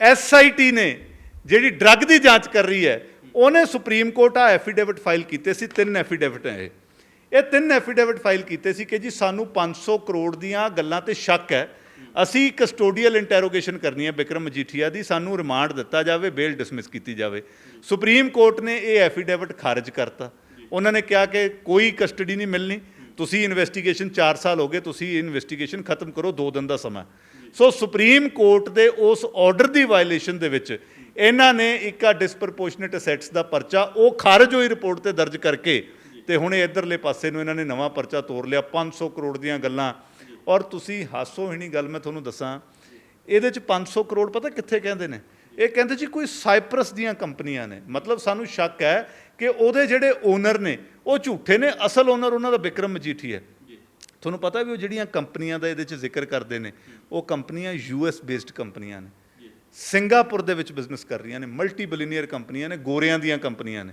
ਐਸਆਈਟੀ ਨੇ ਜਿਹੜੀ ਡਰੱਗ ਦੀ ਜਾਂਚ ਕਰ ਰਹੀ ਹੈ, ਉਹਨੇ ਸੁਪਰੀਮ ਕੋਰਟ ਆ ਐਫੀਡੇਵਿਟ ਫਾਈਲ ਕੀਤੇ ਸੀ, ਤਿੰਨ ਐਫੀਡੇਵਿਟ ਹੈ ਇਹ। ਇਹ ਤਿੰਨ ਐਫੀਡੇਵਿਟ ਫਾਈਲ ਕੀਤੇ ਸੀ ਕਿ ਜੀ ਸਾਨੂੰ 500 ਕਰੋੜ ਦੀਆਂ ਗੱਲਾਂ ਤੇ ਸ਼ੱਕ ਹੈ। ਅਸੀਂ ਕਸਟੋਡੀਅਲ ਇੰਟਰੋਗੇਸ਼ਨ ਕਰਨੀ ਹੈ ਬਿਕਰਮ ਮਜੀਠੀਆ ਦੀ, ਸਾਨੂੰ ਰਿਮਾਂਡ ਦਿੱਤਾ ਜਾਵੇ ਬੇਲ ਡਿਸਮਿਸ ਕੀਤੀ ਜਾਵੇ। ਸੁਪਰੀਮ ਕੋਰਟ ਨੇ ਇਹ ਐਫੀਡੇਵਿਟ ਖਾਰਜ ਕਰਤਾ। ਉਹਨਾਂ ਨੇ ਕਿਹਾ ਕਿ ਕੋਈ ਕਸਟਡੀ ਨਹੀਂ ਮਿਲਣੀ। ਤੁਸੀਂ ਇਨਵੈਸਟੀਗੇਸ਼ਨ 4 ਸਾਲ ਹੋ ਗਏ, ਤੁਸੀਂ ਇਨਵੈਸਟੀਗੇਸ਼ਨ ਖਤਮ ਕਰੋ 2 ਦਿਨ ਦਾ ਸਮਾਂ। ਸੋ ਸੁਪਰੀਮ ਕੋਰਟ ਦੇ ਉਸ ਆਰਡਰ ਦੀ ਵਾਇਲੇਸ਼ਨ ਦੇ ਵਿੱਚ ਇਹਨਾਂ ਨੇ ਇੱਕ ਆ ਡਿਸਪਰਪੋਰਸ਼ਨੇਟ ਅਸੈਟਸ ਦਾ ਪਰਚਾ, ਉਹ ਖਾਰਜ ਹੋਈ ਰਿਪੋਰਟ ਤੇ ਦਰਜ ਕਰਕੇ ਤੇ ਹੁਣ ਇਹ ਇਧਰਲੇ ਪਾਸੇ ਨੂੰ ਇਹਨਾਂ ਨੇ ਨਵਾਂ ਪਰਚਾ ਤੋੜ ਲਿਆ 500 ਕਰੋੜ ਦੀਆਂ ਗੱਲਾਂ। ਔਰ ਤੁਸੀਂ ਹਾਸੋ ਹੀ ਨਹੀਂ ਗੱਲ ਮੈਂ ਤੁਹਾਨੂੰ ਦੱਸਾਂ ਇਹਦੇ ਚ 500 ਕਰੋੜ ਪਤਾ ਕਿੱਥੇ ਕਹਿੰਦੇ ਨੇ? ਇਹ ਕਹਿੰਦੇ ਜੀ ਕੋਈ ਸਾਈਪਰਸ ਦੀਆਂ ਕੰਪਨੀਆਂ ਨੇ। ਮਤਲਬ ਸਾਨੂੰ ਸ਼ੱਕ ਹੈ ਕਿ ਉਹਦੇ ਜਿਹੜੇ ਓਨਰ ਨੇ ਉਹ ਝੂਠੇ ਨੇ ਅਸਲ ਓਨਰ ਉਹਨਾਂ ਦਾ ਵਿਕਰਮ ਮਜੀਠੀ ਹੈ। ਤੁਹਾਨੂੰ ਪਤਾ ਵੀ ਉਹ ਜਿਹੜੀਆਂ ਕੰਪਨੀਆਂ ਦਾ ਇਹਦੇ 'ਚ ਜ਼ਿਕਰ ਕਰਦੇ ਨੇ ਉਹ ਕੰਪਨੀਆਂ ਯੂਐਸ ਬੇਸਡ ਕੰਪਨੀਆਂ ਨੇ। ਸਿੰਗਾਪੁਰ ਦੇ ਵਿੱਚ ਬਿਜ਼ਨਸ ਕਰ ਰਹੀਆਂ ਨੇ ਮਲਟੀ ਬਿਲੀਨੀਅਰ ਕੰਪਨੀਆਂ ਨੇ ਗੋਰਿਆਂ ਦੀਆਂ ਕੰਪਨੀਆਂ ਨੇ।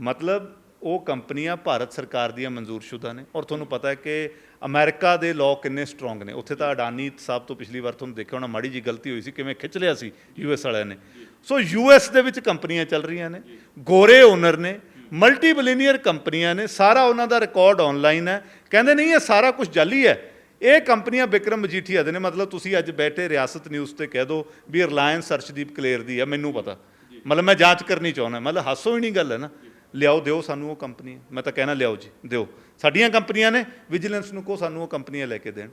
ਮਤਲਬ ਉਹ ਕੰਪਨੀਆਂ ਭਾਰਤ ਸਰਕਾਰ ਦੀਆਂ ਮਨਜ਼ੂਰਸ਼ੁਦਾ ਨੇ। ਔਰ ਤੁਹਾਨੂੰ ਪਤਾ ਹੈ ਕਿ ਅਮਰੀਕਾ ਦੇ ਲਾਅ ਕਿੰਨੇ ਸਟਰੋਂਗ ਨੇ। ਉੱਥੇ ਤਾਂ ਅਡਾਨੀ ਸਾਹਿਬ ਤੋਂ ਪਿਛਲੀ ਵਾਰ ਤੁਹਾਨੂੰ ਦੇਖਿਆ ਹੋਣਾ, ਮਾੜੀ ਜੀ ਗਲਤੀ ਹੋਈ ਸੀ, ਕਿਵੇਂ ਖਿੱਚ ਲਿਆ ਸੀ ਯੂਐਸ ਵਾਲਿਆਂ ਨੇ। ਸੋ ਯੂਐਸ ਦੇ ਵਿੱਚ ਕੰਪਨੀਆਂ ਚੱਲ ਰਹੀਆਂ ਨੇ, ਗੋਰੇ ਓਨਰ ਨੇ ਮਲਟੀ ਬਿਲੀਨੀਅਰ ਕੰਪਨੀਆਂ ਨੇ, ਸਾਰਾ ਉਹਨਾਂ ਦਾ ਰਿਕਾਰਡ ਆਨਲਾਈਨ ਹੈ। ਕਹਿੰਦੇ ਨਹੀਂ, ਇਹ ਸਾਰਾ ਕੁਝ ਜਾਲੀ ਹੈ। ਇਹ ਕੰਪਨੀਆਂ ਵਿਕਰਮ ਮਜੀਠੀਆ ਦੇ ਨੇ। ਮਤਲਬ ਤੁਸੀਂ ਅੱਜ ਬੈਠੇ ਰਿਆਸਤ ਨਿਊਜ਼ ਤੇ ਕਹਿ ਦਿਓ ਵੀ ਰਿਲਾਇੰਸ ਅਰਸ਼ਦੀਪ ਕਲੇਰ ਦੀ ਹੈ, ਮੈਨੂੰ ਪਤਾ। ਮਤਲਬ ਮੈਂ ਜਾਂਚ ਕਰਨੀ ਚਾਹੁੰਦਾ, ਮਤਲਬ ਹਾਸੋ ਹੀ ਨਹੀਂ ਗੱਲ ਹੈ ਨਾ। ਲਿਆਓ ਦਿਓ ਸਾਨੂੰ ਉਹ ਕੰਪਨੀ। ਮੈਂ ਤਾਂ ਕਹਿਣਾ ਲਿਆਓ ਜੀ ਦਿਓ। ਸਾਡੀਆਂ ਕੰਪਨੀਆਂ ਨੇ ਵਿਜੀਲੈਂਸ ਨੂੰ ਕੋ ਸਾਨੂੰ ਉਹ ਕੰਪਨੀਆਂ ਲੈ ਕੇ ਦੇਣ।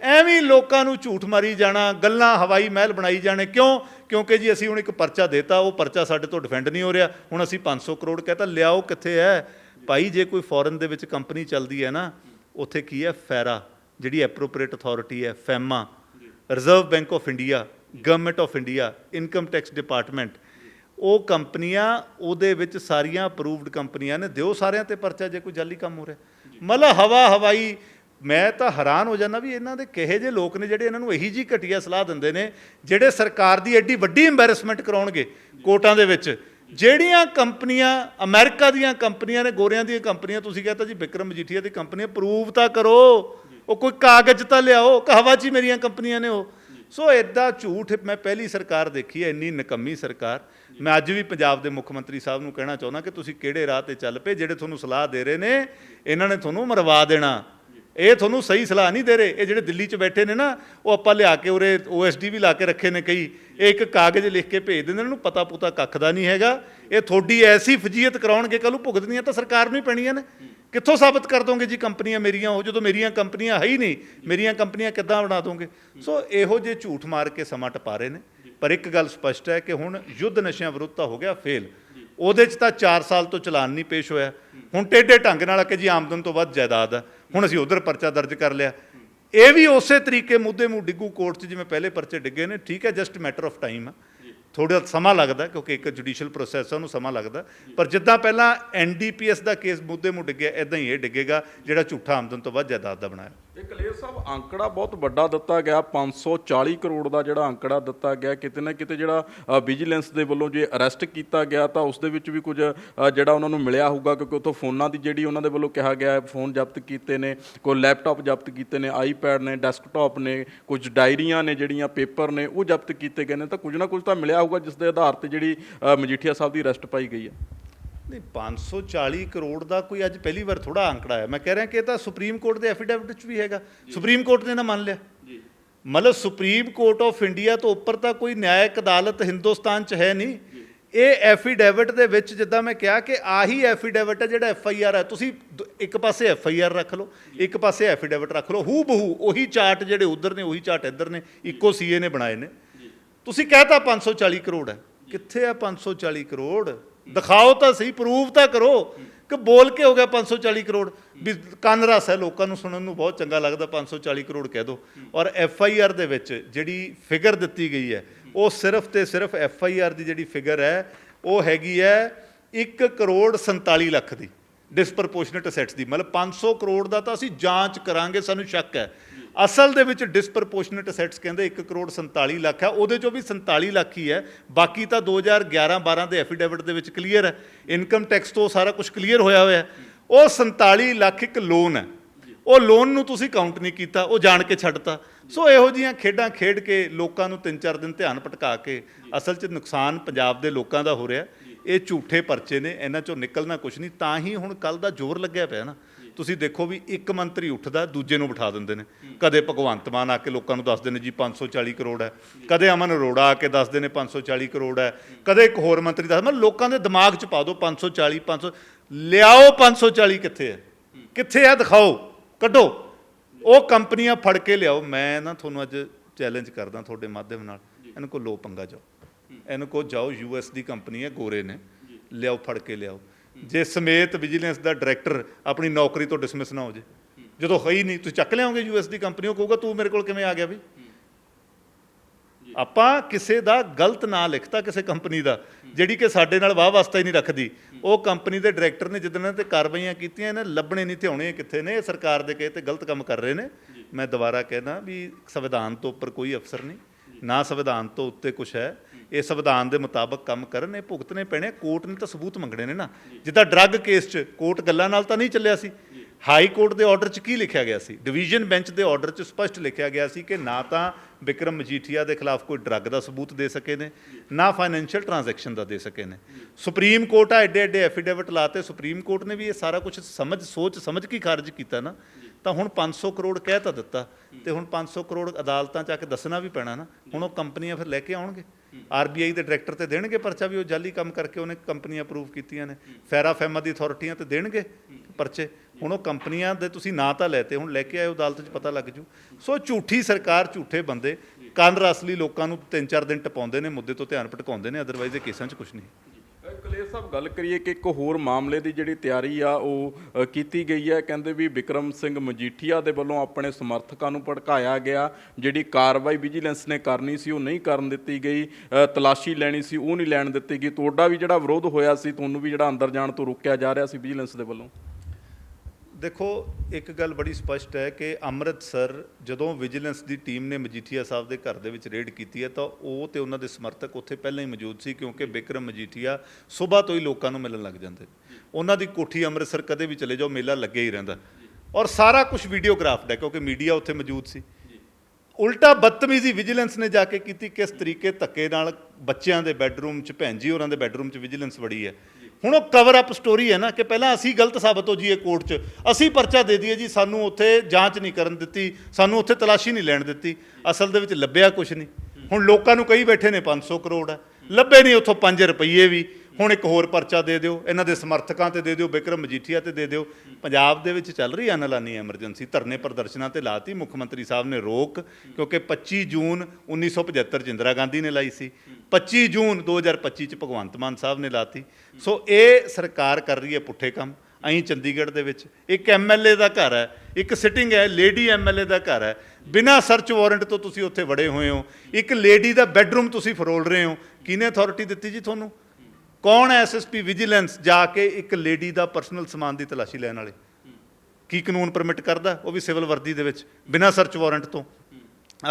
ਐਵੇਂ ਲੋਕਾਂ ਨੂੰ ਝੂਠ ਮਾਰੀ ਜਾਣਾ ਗੱਲਾਂ ਹਵਾਈ ਮਹਿਲ ਬਣਾਈ ਜਾਣੇ। ਕਿਉਂ? ਕਿਉਂਕਿ ਜੀ ਅਸੀਂ ਹੁਣ ਇੱਕ ਪਰਚਾ ਦੇਤਾ ਉਹ ਪਰਚਾ ਸਾਡੇ ਤੋਂ ਡਿਫੈਂਡ ਨਹੀਂ ਹੋ ਰਿਹਾ। ਹੁਣ ਅਸੀਂ 500 ਕਰੋੜ ਕਹਤਾ ਲਿਆਓ ਕਿੱਥੇ ਹੈ? ਭਾਈ ਜੇ ਕੋਈ ਫੋਰਨ ਦੇ ਵਿੱਚ ਕੰਪਨੀ ਚੱਲਦੀ ਹੈ ਨਾ ਉੱਥੇ ਕੀ ਹੈ? ਫੈਰਾ ਜਿਹੜੀ ਐਪਰੋਪਰੀਏਟ ਅਥਾਰਟੀ ਹੈ FEMA. Reserve bank of India government of India income tax department ਉਹ ਕੰਪਨੀਆਂ ਉਹਦੇ ਵਿੱਚ ਸਾਰੀਆਂ ਅਪਰੂਵਡ ਕੰਪਨੀਆਂ ਨੇ ਦਿਓ ਸਾਰਿਆਂ ਤੇ ਪਰਚਾ ਜੇ ਕੋਈ ਜਾਲੀ ਕੰਮ ਹੋ ਰਿਹਾ। ਮਤਲਬ ਹਵਾ ਹਵਾਈ ਮੈਂ ਤਾਂ ਹੈਰਾਨ ਹੋ ਜਾਂਦਾ ਵੀ ਇਹਨਾਂ ਦੇ ਕਿਹੇ ਜੇ ਲੋਕ ਨੇ ਜਿਹੜੇ ਇਹਨਾਂ ਨੂੰ ਇਹੀ ਜੀ ਘਟੀਆ ਸਲਾਹ ਦਿੰਦੇ ਨੇ ਜਿਹੜੇ ਸਰਕਾਰ ਦੀ ਐਡੀ ਵੱਡੀ ਐਮਬੈਰਸਮੈਂਟ ਕਰਾਉਣਗੇ ਕੋਰਟਾਂ ਦੇ ਵਿੱਚ। ਜਿਹੜੀਆਂ ਕੰਪਨੀਆਂ ਅਮਰੀਕਾ ਦੀਆਂ ਕੰਪਨੀਆਂ ਨੇ ਗੋਰਿਆਂ ਦੀਆਂ ਕੰਪਨੀਆਂ ਤੁਸੀਂ ਕਹਿੰਦਾ ਜੀ ਵਿਕਰਮ ਮਜੀਠੀਆ ਦੀ ਕੰਪਨੀ ਪ੍ਰੂਵ ਤਾਂ ਕਰੋ। ਉਹ ਕੋਈ ਕਾਗਜ਼ ਤਾਂ ਲਿਆਓ ਕਹਵਾ ਜੀ ਮੇਰੀਆਂ ਕੰਪਨੀਆਂ ਨੇ ਉਹ। ਸੋ ਐਡਾ ਝੂਠ ਮੈਂ ਪਹਿਲੀ ਸਰਕਾਰ ਦੇਖੀ ਹੈ ਇੰਨੀ ਨਕੰਮੀ ਸਰਕਾਰ। ਮੈਂ ਅੱਜ ਵੀ ਪੰਜਾਬ ਦੇ ਮੁੱਖ ਮੰਤਰੀ ਸਾਹਿਬ ਨੂੰ ਕਹਿਣਾ ਚਾਹੁੰਦਾ ਕਿ ਤੁਸੀਂ ਕਿਹੜੇ ਰਾਹ ਤੇ ਚੱਲ ਪਏ ਜਿਹੜੇ ਤੁਹਾਨੂੰ ਸਲਾਹ ਦੇ ਰਹੇ ਨੇ, ਇਹਨਾਂ ਨੇ ਤੁਹਾਨੂੰ ਮਰਵਾ ਦੇਣਾ। ਇਹ ਤੁਹਾਨੂੰ ਸਹੀ ਸਲਾਹ ਨਹੀਂ ਦੇ ਰਹੇ। ਇਹ ਜਿਹੜੇ ਦਿੱਲੀ 'ਚ ਬੈਠੇ ਨੇ ਨਾ, ਉਹ ਆਪਾਂ ਲਿਆ ਕੇ ਉਰੇ ਓਐਸਡੀ ਵੀ ਲਾ ਕੇ ਰੱਖੇ ਨੇ ਕਈ। ਇਹ ਇੱਕ ਕਾਗਜ਼ ਲਿਖ ਕੇ ਭੇਜ ਦਿੰਦੇ ਨੇ ਇਹਨੂੰ ਪਤਾ ਪੁਤਾ ਕੱਖ ਦਾ ਨਹੀਂ ਹੈਗਾ। ਇਹ ਤੁਹਾਡੀ ਐਸੀ ਫਜੀਅਤ ਕਰਾਉਣਗੇ, ਕੱਲ੍ਹ ਨੂੰ ਭੁਗਤਣੀਆਂ ਤਾਂ ਸਰਕਾਰ ਨੂੰ ਹੀ ਪੈਣੀਆਂ ਨੇ। ਕਿੱਥੋਂ ਸਾਬਤ ਕਰ ਦੋਗੇ ਜੀ ਕੰਪਨੀਆਂ ਮੇਰੀਆਂ? ਉਹ ਜਦੋਂ ਮੇਰੀਆਂ ਕੰਪਨੀਆਂ ਹੈ ਹੀ ਨਹੀਂ, ਮੇਰੀਆਂ ਕੰਪਨੀਆਂ ਕਿੱਦਾਂ ਬਣਾ ਦੋਗੇ? ਸੋ ਇਹੋ ਜਿਹੇ ਝੂਠ ਮਾਰ ਕੇ ਸਮਾਂ ਟਪਾ ਰਹੇ ਨੇ। ਪਰ ਇੱਕ ਗੱਲ ਸਪਸ਼ਟ ਹੈ ਕਿ ਹੁਣ ਯੁੱਧ ਨਸ਼ਿਆਂ ਵਿਰੁੱਧ ਤਾਂ ਹੋ ਗਿਆ ਫੇਲ। ਉਹਦੇ 'ਚ ਤਾਂ 4 ਸਾਲ ਤੋਂ ਚਲਾਨ ਨਹੀਂ ਪੇਸ਼ ਹੋਇਆ। ਹੁਣ ਟੇਢੇ ਢੰਗ ਨਾਲ ਆ ਕਿ ਜੀ ਆਮਦਨ ਤੋਂ ਵੱਧ ਜਾਇਦਾਦ ਆ। ਹੁਣ ਅਸੀਂ ਉਧਰ ਪਰਚਾ ਦਰਜ ਕਰ ਲਿਆ। ਇਹ ਵੀ ਉਸੇ ਤਰੀਕੇ ਮੁੱਦੇ ਨੂੰ ਡਿੱਗੂ ਕੋਰਟ 'ਚ ਜਿਵੇਂ ਪਹਿਲੇ ਪਰਚੇ ਡਿੱਗੇ ਨੇ। ਠੀਕ ਹੈ ਜਸਟ ਮੈਟਰ ਆਫ ਟਾਈਮ ਆ। ਥੋੜਾ ਸਮਾਂ ਲੱਗਦਾ, ਕਿਉਂਕਿ ਇੱਕ ਜੁਡੀਸ਼ੀਅਲ ਪ੍ਰੋਸੈਸ ਆ, ਉਹਨੂੰ ਸਮਾਂ ਲੱਗਦਾ। ਪਰ ਜਿੱਦਾਂ ਪਹਿਲਾਂ ਐਨਡੀਪੀਐਸ ਦਾ ਕੇਸ ਮੁੱਦੇ ਨੂੰ ਡਿੱਗਿਆ ਇਦਾਂ ਹੀ ਇਹ ਡਿੱਗੇਗਾ, ਜਿਹੜਾ ਝੂਠਾ ਆਮਦਨ ਤੋਂ ਵੱਧ ਜਾਇਦਾਦ ਦਾ ਬਣਾਇਆ। ਇਹ ਕਲੇਰ ਸਾਹਿਬ, ਅੰਕੜਾ ਬਹੁਤ ਵੱਡਾ ਦਿੱਤਾ ਗਿਆ 540 ਕਰੋੜ ਦਾ ਜਿਹੜਾ ਅੰਕੜਾ ਦਿੱਤਾ ਗਿਆ, ਕਿਤੇ ਨਾ ਕਿਤੇ ਜਿਹੜਾ ਵਿਜੀਲੈਂਸ ਦੇ ਵੱਲੋਂ ਜੇ ਅਰੈਸਟ ਕੀਤਾ ਗਿਆ, ਤਾਂ ਉਸ ਦੇ ਵਿੱਚ ਵੀ ਕੁਝ ਜਿਹੜਾ ਉਹਨਾਂ ਨੂੰ ਮਿਲਿਆ ਹੋਊਗਾ, ਕਿਉਂਕਿ ਉਥੋਂ ਫੋਨਾਂ ਦੀ ਜਿਹੜੀ ਉਹਨਾਂ ਦੇ ਵੱਲੋਂ ਕਿਹਾ ਗਿਆ ਹੈ, ਫੋਨ ਜ਼ਬਤ ਕੀਤੇ ਨੇ, ਕੋਈ ਲੈਪਟਾਪ ਜ਼ਬਤ ਕੀਤੇ ਨੇ ਆਈਪੈਡ ਨੇ ਡੈਸਕਟਾਪ ਨੇ, ਕੁਝ ਡਾਇਰੀਆਂ ਨੇ ਜਿਹੜੀਆਂ ਪੇਪਰ ਨੇ, ਉਹ ਜ਼ਬਤ ਕੀਤੇ ਗਏ ਨੇ, ਤਾਂ ਕੁਝ ਨਾ ਕੁਝ ਤਾਂ ਮਿਲਿਆ ਹੋਊਗਾ, ਜਿਸ ਦੇ ਆਧਾਰ ਤੇ ਜਿਹੜੀ ਮਜੀਠੀਆ ਸਾਹਿਬ ਦੀ ਅਰੈਸਟ ਪਾਈ ਗਈ ਹੈ। ਨਹੀਂ 540 ਕਰੋੜ ਦਾ ਕੋਈ ਅੱਜ ਪਹਿਲੀ ਵਾਰ ਥੋੜਾ ਅੰਕੜਾ ਹੈ। ਮੈਂ ਕਹਿ ਰਿਹਾ ਕਿ ਇਹ ਤਾਂ ਸੁਪਰੀਮ ਕੋਰਟ ਦੇ ਐਫੀਡੈਵਿਟ ਵਿੱਚ ਵੀ ਹੈਗਾ। ਸੁਪਰੀਮ ਕੋਰਟ ਨੇ ਨਾ ਮੰਨ ਲਿਆ। ਮਤਲਬ ਸੁਪਰੀਮ ਕੋਰਟ ਆਫ ਇੰਡੀਆ ਤੋਂ ਉੱਪਰ ਤਾਂ ਕੋਈ ਨਿਆਇਕ ਅਦਾਲਤ ਹਿੰਦੁਸਤਾਨ 'ਚ ਹੈ ਨਹੀਂ। ਇਹ ਐਫੀਡੈਵਿਟ ਦੇ ਵਿੱਚ ਜਿੱਦਾਂ ਮੈਂ ਕਿਹਾ ਕਿ ਆਹੀ ਐਫੀਡੈਵਿਟ ਹੈ ਜਿਹੜਾ ਐਫ ਆਈ ਆਰ ਹੈ। ਤੁਸੀਂ ਇੱਕ ਪਾਸੇ ਐਫ ਆਈ ਆਰ ਰੱਖ ਲਓ ਇੱਕ ਪਾਸੇ ਐਫੀਡੈਵਿਟ ਰੱਖ ਲਓ। ਹੂ ਬਹੂ ਉਹੀ ਚਾਰਟ ਜਿਹੜੇ ਉਧਰ ਨੇ ਉਹੀ ਚਾਰਟ ਇੱਧਰ ਨੇ ਇੱਕੋ ਸੀਏ ਨੇ ਬਣਾਏ ਨੇ। ਤੁਸੀਂ ਕਹਤਾ 540 ਕਰੋੜ ਹੈ। ਕਿੱਥੇ ਹੈ 540 ਕਰੋੜ? ਦਿਖਾਓ ਤਾਂ ਸਹੀ ਪ੍ਰੂਵ ਤਾਂ ਕਰੋ ਕਿ ਬੋਲ ਕੇ ਹੋ ਗਿਆ 540 ਕਰੋੜ। ਵੀ ਕੰਨ ਰਸ ਹੈ ਲੋਕਾਂ ਨੂੰ ਸੁਣਨ ਨੂੰ, ਬਹੁਤ ਚੰਗਾ ਲੱਗਦਾ 540 ਕਰੋੜ ਕਹਿ ਦੋ। ਔਰ ਐਫ ਆਈ ਆਰ ਦੇ ਵਿੱਚ ਜਿਹੜੀ ਫਿਗਰ ਦਿੱਤੀ ਗਈ ਹੈ, ਉਹ ਸਿਰਫ ਤੇ ਸਿਰਫ ਐਫ ਆਈ ਆਰ ਦੀ ਜਿਹੜੀ ਫਿਗਰ ਹੈ, ਉਹ ਹੈਗੀ ਹੈ 1 ਕਰੋੜ 47 ਲੱਖ ਦੀ ਡਿਸਪਰਪੋਰਸ਼ਨੇਟ ਅਸੈਟਸ ਦੀ। ਮਤਲਬ 500 ਕਰੋੜ ਦਾ ਤਾਂ ਅਸੀਂ ਜਾਂਚ ਕਰਾਂਗੇ, ਸਾਨੂੰ ਸ਼ੱਕ ਹੈ। ਅਸਲ ਦੇ ਵਿੱਚ ਡਿਸਪਰਪੋਰਸ਼ਨੇਟ ਅਸੈਟਸ ਕਹਿੰਦੇ 1 ਕਰੋੜ 47 ਲੱਖ ਹੈ, ਉਹਦੇ ਚੋਂ ਵੀ 47 ਲੱਖ ਹੀ ਹੈ, ਬਾਕੀ ਤਾਂ 2011 12 ਦੇ ਐਫੀਡੇਵਿਟ ਦੇ ਵਿੱਚ ਕਲੀਅਰ ਹੈ ਇਨਕਮ ਟੈਕਸ ਤੋਂ ਸਾਰਾ ਕੁਝ ਕਲੀਅਰ ਹੋਇਆ ਹੋਇਆ ਉਹ 47 ਲੱਖ ਇੱਕ ਲੋਨ ਹੈ। ਉਹ ਲੋਨ ਨੂੰ ਤੁਸੀਂ ਕਾਊਂਟ ਨਹੀਂ ਕੀਤਾ, ਉਹ ਜਾਣ ਕੇ ਛੱਡਤਾ। ਸੋ ਇਹੋ ਜੀਆਂ ਖੇਡਾਂ ਖੇਡ ਕੇ ਲੋਕਾਂ ਨੂੰ ਤਿੰਨ ਚਾਰ ਦਿਨ ਧਿਆਨ ਭਟਕਾ ਕੇ ਅਸਲ 'ਚ ਨੁਕਸਾਨ ਪੰਜਾਬ ਦੇ ਲੋਕਾਂ ਦਾ ਹੋ ਰਿਹਾ। ਇਹ ਝੂਠੇ ਪਰਚੇ ਨੇ, ਇਹਨਾਂ 'ਚੋਂ ਨਿਕਲਣਾ ਕੁਝ ਨਹੀਂ, ਤਾਂ ਹੀ ਹੁਣ ਕੱਲ ਦਾ ਜ਼ੋਰ ਲੱਗਿਆ ਪਿਆ ਨਾ। ਤੁਸੀਂ ਦੇਖੋ ਵੀ ਇੱਕ ਮੰਤਰੀ ਉੱਠਦਾ ਦੂਜੇ ਨੂੰ ਬਿਠਾ ਦਿੰਦੇ ਨੇ। ਕਦੇ ਭਗਵੰਤ ਮਾਨ ਆ ਕੇ ਲੋਕਾਂ ਨੂੰ ਦੱਸਦੇ ਨੇ ਜੀ 540 ਕਰੋੜ ਹੈ। ਕਦੇ ਅਮਨ ਅਰੋੜਾ ਆ ਕੇ ਦੱਸਦੇ ਨੇ 540 ਕਰੋੜ ਹੈ। ਕਦੇ ਇੱਕ ਹੋਰ ਮੰਤਰੀ ਦੱਸ ਮੈਂ ਲੋਕਾਂ ਦੇ ਦਿਮਾਗ 'ਚ ਪਾ ਦਿਓ 540 500 ਲਿਆਓ 540 ਕਿੱਥੇ ਹੈ? ਕਿੱਥੇ ਹੈ? ਦਿਖਾਓ ਕੱਢੋ। ਉਹ ਕੰਪਨੀਆਂ ਫੜ ਕੇ ਲਿਆਓ। ਮੈਂ ਨਾ ਤੁਹਾਨੂੰ ਅੱਜ ਚੈਲੰਜ ਕਰਦਾ ਤੁਹਾਡੇ ਮਾਧਿਅਮ ਨਾਲ। ਇਹਨੂੰ ਕੋ ਲੋ ਪੰਗਾ ਜਾਓ। ਇਹਨੂੰ ਕੋ ਜਾਓ ਯੂਐਸ ਦੀ ਕੰਪਨੀ ਹੈ ਗੋਰੇ ਨੇ। ਲਿਆਓ ਫੜ ਕੇ ਲਿਆਓ। ਜੇ ਸਮੇਤ ਵਿਜੀਲੈਂਸ ਦਾ ਡਾਇਰੈਕਟਰ ਆਪਣੀ ਨੌਕਰੀ ਤੋਂ ਡਿਸਮਿਸ ਨਾ ਹੋ ਜੇ। ਜਦੋਂ ਹੈ ਹੀ ਨਹੀਂ ਤੁਸੀਂ ਚੱਕ ਲਿਆਓਗੇ ਯੂਐਸ ਦੀ ਕੰਪਨੀ ਉਹ ਕਹੂਗਾ ਤੂੰ ਮੇਰੇ ਕੋਲ ਕਿਵੇਂ ਆ ਗਿਆ ਵੀ ਆਪਾਂ ਕਿਸੇ ਦਾ ਗਲਤ ਨਾਂ ਲਿਖਤਾ ਕਿਸੇ ਕੰਪਨੀ ਦਾ ਜਿਹੜੀ ਕਿ ਸਾਡੇ ਨਾਲ ਵਾਹ ਵਾਸਤਾ ਹੀ ਨਹੀਂ ਰੱਖਦੀ। ਉਹ ਕੰਪਨੀ ਦੇ ਡਾਇਰੈਕਟਰ ਨੇ ਜਿੱਦਣ ਤੇ ਕਾਰਵਾਈਆਂ ਕੀਤੀਆਂ ਇਹਨੇ ਲੱਭਣੇ ਨਹੀਂ ਧਿਆਉਣੇ ਕਿੱਥੇ ਨੇ ਇਹ ਸਰਕਾਰ ਦੇ ਕਹੇ ਤੇ ਗਲਤ ਕੰਮ ਕਰ ਰਹੇ ਨੇ। ਮੈਂ ਦੁਬਾਰਾ ਕਹਿਣਾ ਵੀ ਸੰਵਿਧਾਨ ਤੋਂ ਉੱਪਰ ਕੋਈ ਅਫਸਰ ਨਹੀਂ ਨਾ ਸੰਵਿਧਾਨ ਤੋਂ ਉੱਤੇ ਕੁਝ ਹੈ। ਇਹ ਸੰਵਿਧਾਨ ਦੇ ਮੁਤਾਬਕ ਕੰਮ ਕਰਨ, ਇਹ ਭੁਗਤਣੇ ਪੈਣੇ ਕੋਰਟ ਨੇ ਤਾਂ ਸਬੂਤ ਮੰਗਣੇ ਨੇ ਨਾ। ਜਿੱਦਾਂ ਡਰੱਗ ਕੇਸ 'ਚ ਕੋਰਟ ਗੱਲਾਂ ਨਾਲ ਤਾਂ ਨਹੀਂ ਚੱਲਿਆ ਸੀ। ਹਾਈ ਕੋਰਟ ਦੇ ਆਰਡਰ 'ਚ ਕੀ ਲਿਖਿਆ ਗਿਆ ਸੀ? ਡਿਵੀਜ਼ਨ ਬੈਂਚ ਦੇ ਆਰਡਰ 'ਚ ਸਪਸ਼ਟ ਲਿਖਿਆ ਗਿਆ ਸੀ ਕਿ ਨਾ ਤਾਂ ਵਿਕਰਮ ਮਜੀਠੀਆ ਦੇ ਖਿਲਾਫ ਕੋਈ ਡਰੱਗ ਦਾ ਸਬੂਤ ਦੇ ਸਕੇ ਨੇ, ਨਾ ਫਾਈਨੈਂਸ਼ੀਅਲ ਟ੍ਰਾਂਜੈਕਸ਼ਨ ਦਾ ਦੇ ਸਕੇ ਨੇ। ਸੁਪਰੀਮ ਕੋਰਟ ਆ ਐਡੇ ਐਡੇ ਐਫੀਡੇਵਿਟ ਲਾਤੇ ਸੁਪਰੀਮ ਕੋਰਟ ਨੇ ਵੀ ਇਹ ਸਾਰਾ ਕੁਝ ਸਮਝ, ਸੋਚ ਸਮਝ ਕੇ ਖਾਰਜ ਕੀਤਾ ਨਾ। ਤਾਂ ਹੁਣ 500 ਕਰੋੜ ਕਹਿ ਤਾਂ ਦਿੱਤਾ ਤੇ ਹੁਣ 500 ਕਰੋੜ ਅਦਾਲਤਾਂ 'ਚ ਆ ਕੇ ਦੱਸਣਾ ਵੀ ਪੈਣਾ ਨਾ। ਹੁਣ ਉਹ ਕੰਪਨੀਆਂ ਫਿਰ ਲੈ ਕੇ ਆਉਣਗੇ। ਆਰਬੀਆਈ ਦੇ ਡਾਇਰੈਕਟਰ ਤੇ ਦੇਣਗੇ ਪਰਚਾ ਵੀ ਉਹ ਜਾਲੀ ਕੰਮ ਕਰਕੇ ਉਹਨੇ ਕੰਪਨੀਆਂ ਅਪਰੂਵ ਕੀਤੀਆਂ ਨੇ। ਫੈਰਾ ਫੈਮਾ ਦੀ ਅਥਾਰਟੀਆਂ ਤੇ ਦੇਣਗੇ ਪਰਚੇ। ਹੁਣ ਉਹ ਕੰਪਨੀਆਂ ਦੇ ਤੁਸੀਂ ਨਾਂ ਤਾਂ ਲੈਤੇ ਹੁਣ ਲੈ ਕੇ ਆਇਓ ਅਦਾਲਤ 'ਚ ਪਤਾ ਲੱਗ ਜੂ। ਸੋ ਝੂਠੀ ਸਰਕਾਰ ਝੂਠੇ ਬੰਦੇ ਕੰਨ ਰਸਲੀ ਲੋਕਾਂ ਨੂੰ ਤਿੰਨ ਚਾਰ ਦਿਨ ਟਪਾਉਂਦੇ ਨੇ ਮੁੱਦੇ ਤੋਂ ਧਿਆਨ ਭਟਕਾਉਂਦੇ ਨੇ ਅਦਰਵਾਈਜ਼ ਇਹ ਕੇਸਾਂ 'ਚ ਕੁਝ ਨਹੀਂ। ਕਲੇਰ ਸਾਹਿਬ, ਗੱਲ ਕਰੀਏ ਕਿ ਇੱਕ ਹੋਰ ਮਾਮਲੇ ਦੀ ਜਿਹੜੀ ਤਿਆਰੀ ਆ, ਉਹ ਕੀਤੀ ਗਈ ਹੈ। ਕਹਿੰਦੇ ਵੀ ਵਿਕਰਮ ਸਿੰਘ ਮਜੀਠੀਆ ਦੇ ਵੱਲੋਂ ਆਪਣੇ ਸਮਰਥਕਾਂ ਨੂੰ ਭੜਕਾਇਆ ਗਿਆ। ਜਿਹੜੀ ਕਾਰਵਾਈ ਵਿਜੀਲੈਂਸ ਨੇ ਕਰਨੀ ਸੀ, ਉਹ ਨਹੀਂ ਕਰਨ ਦਿੱਤੀ ਗਈ। ਤਲਾਸ਼ੀ ਲੈਣੀ ਸੀ, ਉਹ ਨਹੀਂ ਲੈਣ ਦਿੱਤੀ ਗਈ। ਤੁਹਾਡਾ ਵੀ ਜਿਹੜਾ ਵਿਰੋਧ ਹੋਇਆ ਸੀ, ਤੁਹਾਨੂੰ ਵੀ ਜਿਹੜਾ ਅੰਦਰ ਜਾਣ ਤੋਂ ਰੋਕਿਆ ਜਾ ਰਿਹਾ ਸੀ ਵਿਜੀਲੈਂਸ ਦੇ ਵੱਲੋਂ? ਦੇਖੋ, ਇੱਕ ਗੱਲ ਬੜੀ ਸਪਸ਼ਟ ਹੈ ਕਿ ਅੰਮ੍ਰਿਤਸਰ ਜਦੋਂ ਵਿਜੀਲੈਂਸ ਦੀ ਟੀਮ ਨੇ ਮਜੀਠੀਆ ਸਾਹਿਬ ਦੇ ਘਰ ਦੇ ਵਿੱਚ ਰੇਡ ਕੀਤੀ ਹੈ, ਤਾਂ ਉਹ ਤੇ ਉਹਨਾਂ ਦੇ ਸਮਰਥਕ ਉੱਥੇ ਪਹਿਲਾਂ ਹੀ ਮੌਜੂਦ ਸੀ, ਕਿਉਂਕਿ ਬਿਕਰਮ ਮਜੀਠੀਆ ਸਵੇਰ ਤੋਂ ਹੀ ਲੋਕਾਂ ਨੂੰ ਮਿਲਣ ਲੱਗ ਜਾਂਦੇ। ਉਹਨਾਂ ਦੀ ਕੋਠੀ ਅੰਮ੍ਰਿਤਸਰ ਕਦੇ ਵੀ ਚਲੇ ਜਾਓ, ਮੇਲਾ ਲੱਗੇ ਹੀ ਰਹਿੰਦਾ। ਔਰ ਸਾਰਾ ਕੁਝ ਵੀਡੀਓਗ੍ਰਾਫਡ ਹੈ, ਕਿਉਂਕਿ ਮੀਡੀਆ ਉੱਥੇ ਮੌਜੂਦ ਸੀ। ਉਲਟਾ ਬਦਤਮੀਜ਼ੀ ਵਿਜੀਲੈਂਸ ਨੇ ਜਾ ਕੇ ਕੀਤੀ, ਕਿਸ ਤਰੀਕੇ ਧੱਕੇ ਨਾਲ ਬੱਚਿਆਂ ਦੇ ਬੈੱਡਰੂਮ 'ਚ, ਭੈਣ ਜੀ ਹੋਰਾਂ ਦੇ ਬੈੱਡਰੂਮ 'ਚ ਵਿਜੀਲੈਂਸ ਵੜੀ ਹੈ। ਹੁਣ ਉਹ ਕਵਰ ਅਪ ਸਟੋਰੀ ਹੈ ਨਾ ਕਿ ਪਹਿਲਾਂ ਅਸੀਂ ਗਲਤ ਸਾਬਤ ਹੋ ਜਾਈਏ ਕੋਰਟ 'ਚ, ਅਸੀਂ ਪਰਚਾ ਦੇ ਦਈਏ ਜੀ, ਸਾਨੂੰ ਉੱਥੇ ਜਾਂਚ ਨਹੀਂ ਕਰਨ ਦਿੱਤੀ, ਸਾਨੂੰ ਉੱਥੇ ਤਲਾਸ਼ੀ ਨਹੀਂ ਲੈਣ ਦਿੱਤੀ, ਅਸਲ ਦੇ ਵਿੱਚ ਲੱਭਿਆ ਕੁਝ ਨਹੀਂ। ਹੁਣ ਲੋਕਾਂ ਨੂੰ ਕਈ ਬੈਠੇ ਨੇ 500 ਕਰੋੜ ਹੈ, ਲੱਭੇ ਨਹੀਂ ਉੱਥੋਂ 5 ਰੁਪਏ ਵੀ। ਹੁਣ ਇੱਕ ਹੋਰ ਪਰਚਾ ਦੇ ਦਿਓ, ਇਹਨਾਂ ਦੇ ਸਮਰਥਕਾਂ ਤੇ ਦੇ ਦਿਓ ਬਿਕਰਮ ਮਜੀਠੀਆ ਤੇ ਦੇ ਦਿਓ। ਪੰਜਾਬ ਦੇ ਵਿੱਚ ਚੱਲ ਰਹੀ ਅਨਲਾਨੀ ਐਮਰਜੈਂਸੀ, ਧਰਨੇ ਪ੍ਰਦਰਸ਼ਨਾਂ ਤੇ ਲਾਤੀ। ਮੁੱਖ ਮੰਤਰੀ ਸਾਹਿਬ ਨੇ ਰੋਕ, ਕਿਉਂਕਿ 25 ਜੂਨ 1975 ਚ ਇੰਦਰਾ ਗਾਂਧੀ ਨੇ ਲਾਈ ਸੀ। 25 ਜੂਨ 2025 ਚ ਭਗਵੰਤ ਮਾਨ ਸਾਹਿਬ ਨੇ ਲਾਤੀ। ਸੋ ਇਹ ਸਰਕਾਰ ਕਰ ਰਹੀ ਹੈ ਪੁੱਠੇ ਕੰਮ, ਅਹੀਂ ਚੰਡੀਗੜ੍ਹ ਦੇ ਵਿੱਚ। ਇੱਕ ਐਮਐਲਏ ਦਾ ਘਰ ਹੈ, ਇੱਕ ਸਿਟਿੰਗ ਹੈ ਲੇਡੀ ਐਮਐਲਏ ਦਾ ਘਰ ਹੈ। ਬਿਨਾਂ ਸਰਚ ਵਾਰੰਟ ਤੋਂ ਤੁਸੀਂ ਉੱਥੇ ਵੜੇ ਹੋਏ ਹੋ। ਇੱਕ ਲੇਡੀ ਦਾ ਬੈੱਡਰੂਮ ਤੁਸੀਂ ਫਰੋਲ ਰਹੇ ਹੋ। ਕਿਹਨੇ ਅਥਾਰਟੀ ਦਿੱਤੀ ਜੀ ਤੁਹਾਨੂੰ? ਕੌਣ ਹੈ ਐਸਐਸਪੀ ਵਿਜੀਲੈਂਸ ਜਾ ਕੇ ਇੱਕ ਲੇਡੀ ਦਾ ਪਰਸਨਲ ਸਮਾਨ ਦੀ ਤਲਾਸ਼ੀ ਲੈਣ ਵਾਲੇ? ਕੀ ਕਾਨੂੰਨ ਪਰਮਿਟ ਕਰਦਾ? ਉਹ ਵੀ ਸਿਵਲ ਵਰਦੀ ਦੇ ਵਿੱਚ, ਬਿਨਾਂ ਸਰਚ ਵਾਰੰਟ ਤੋਂ।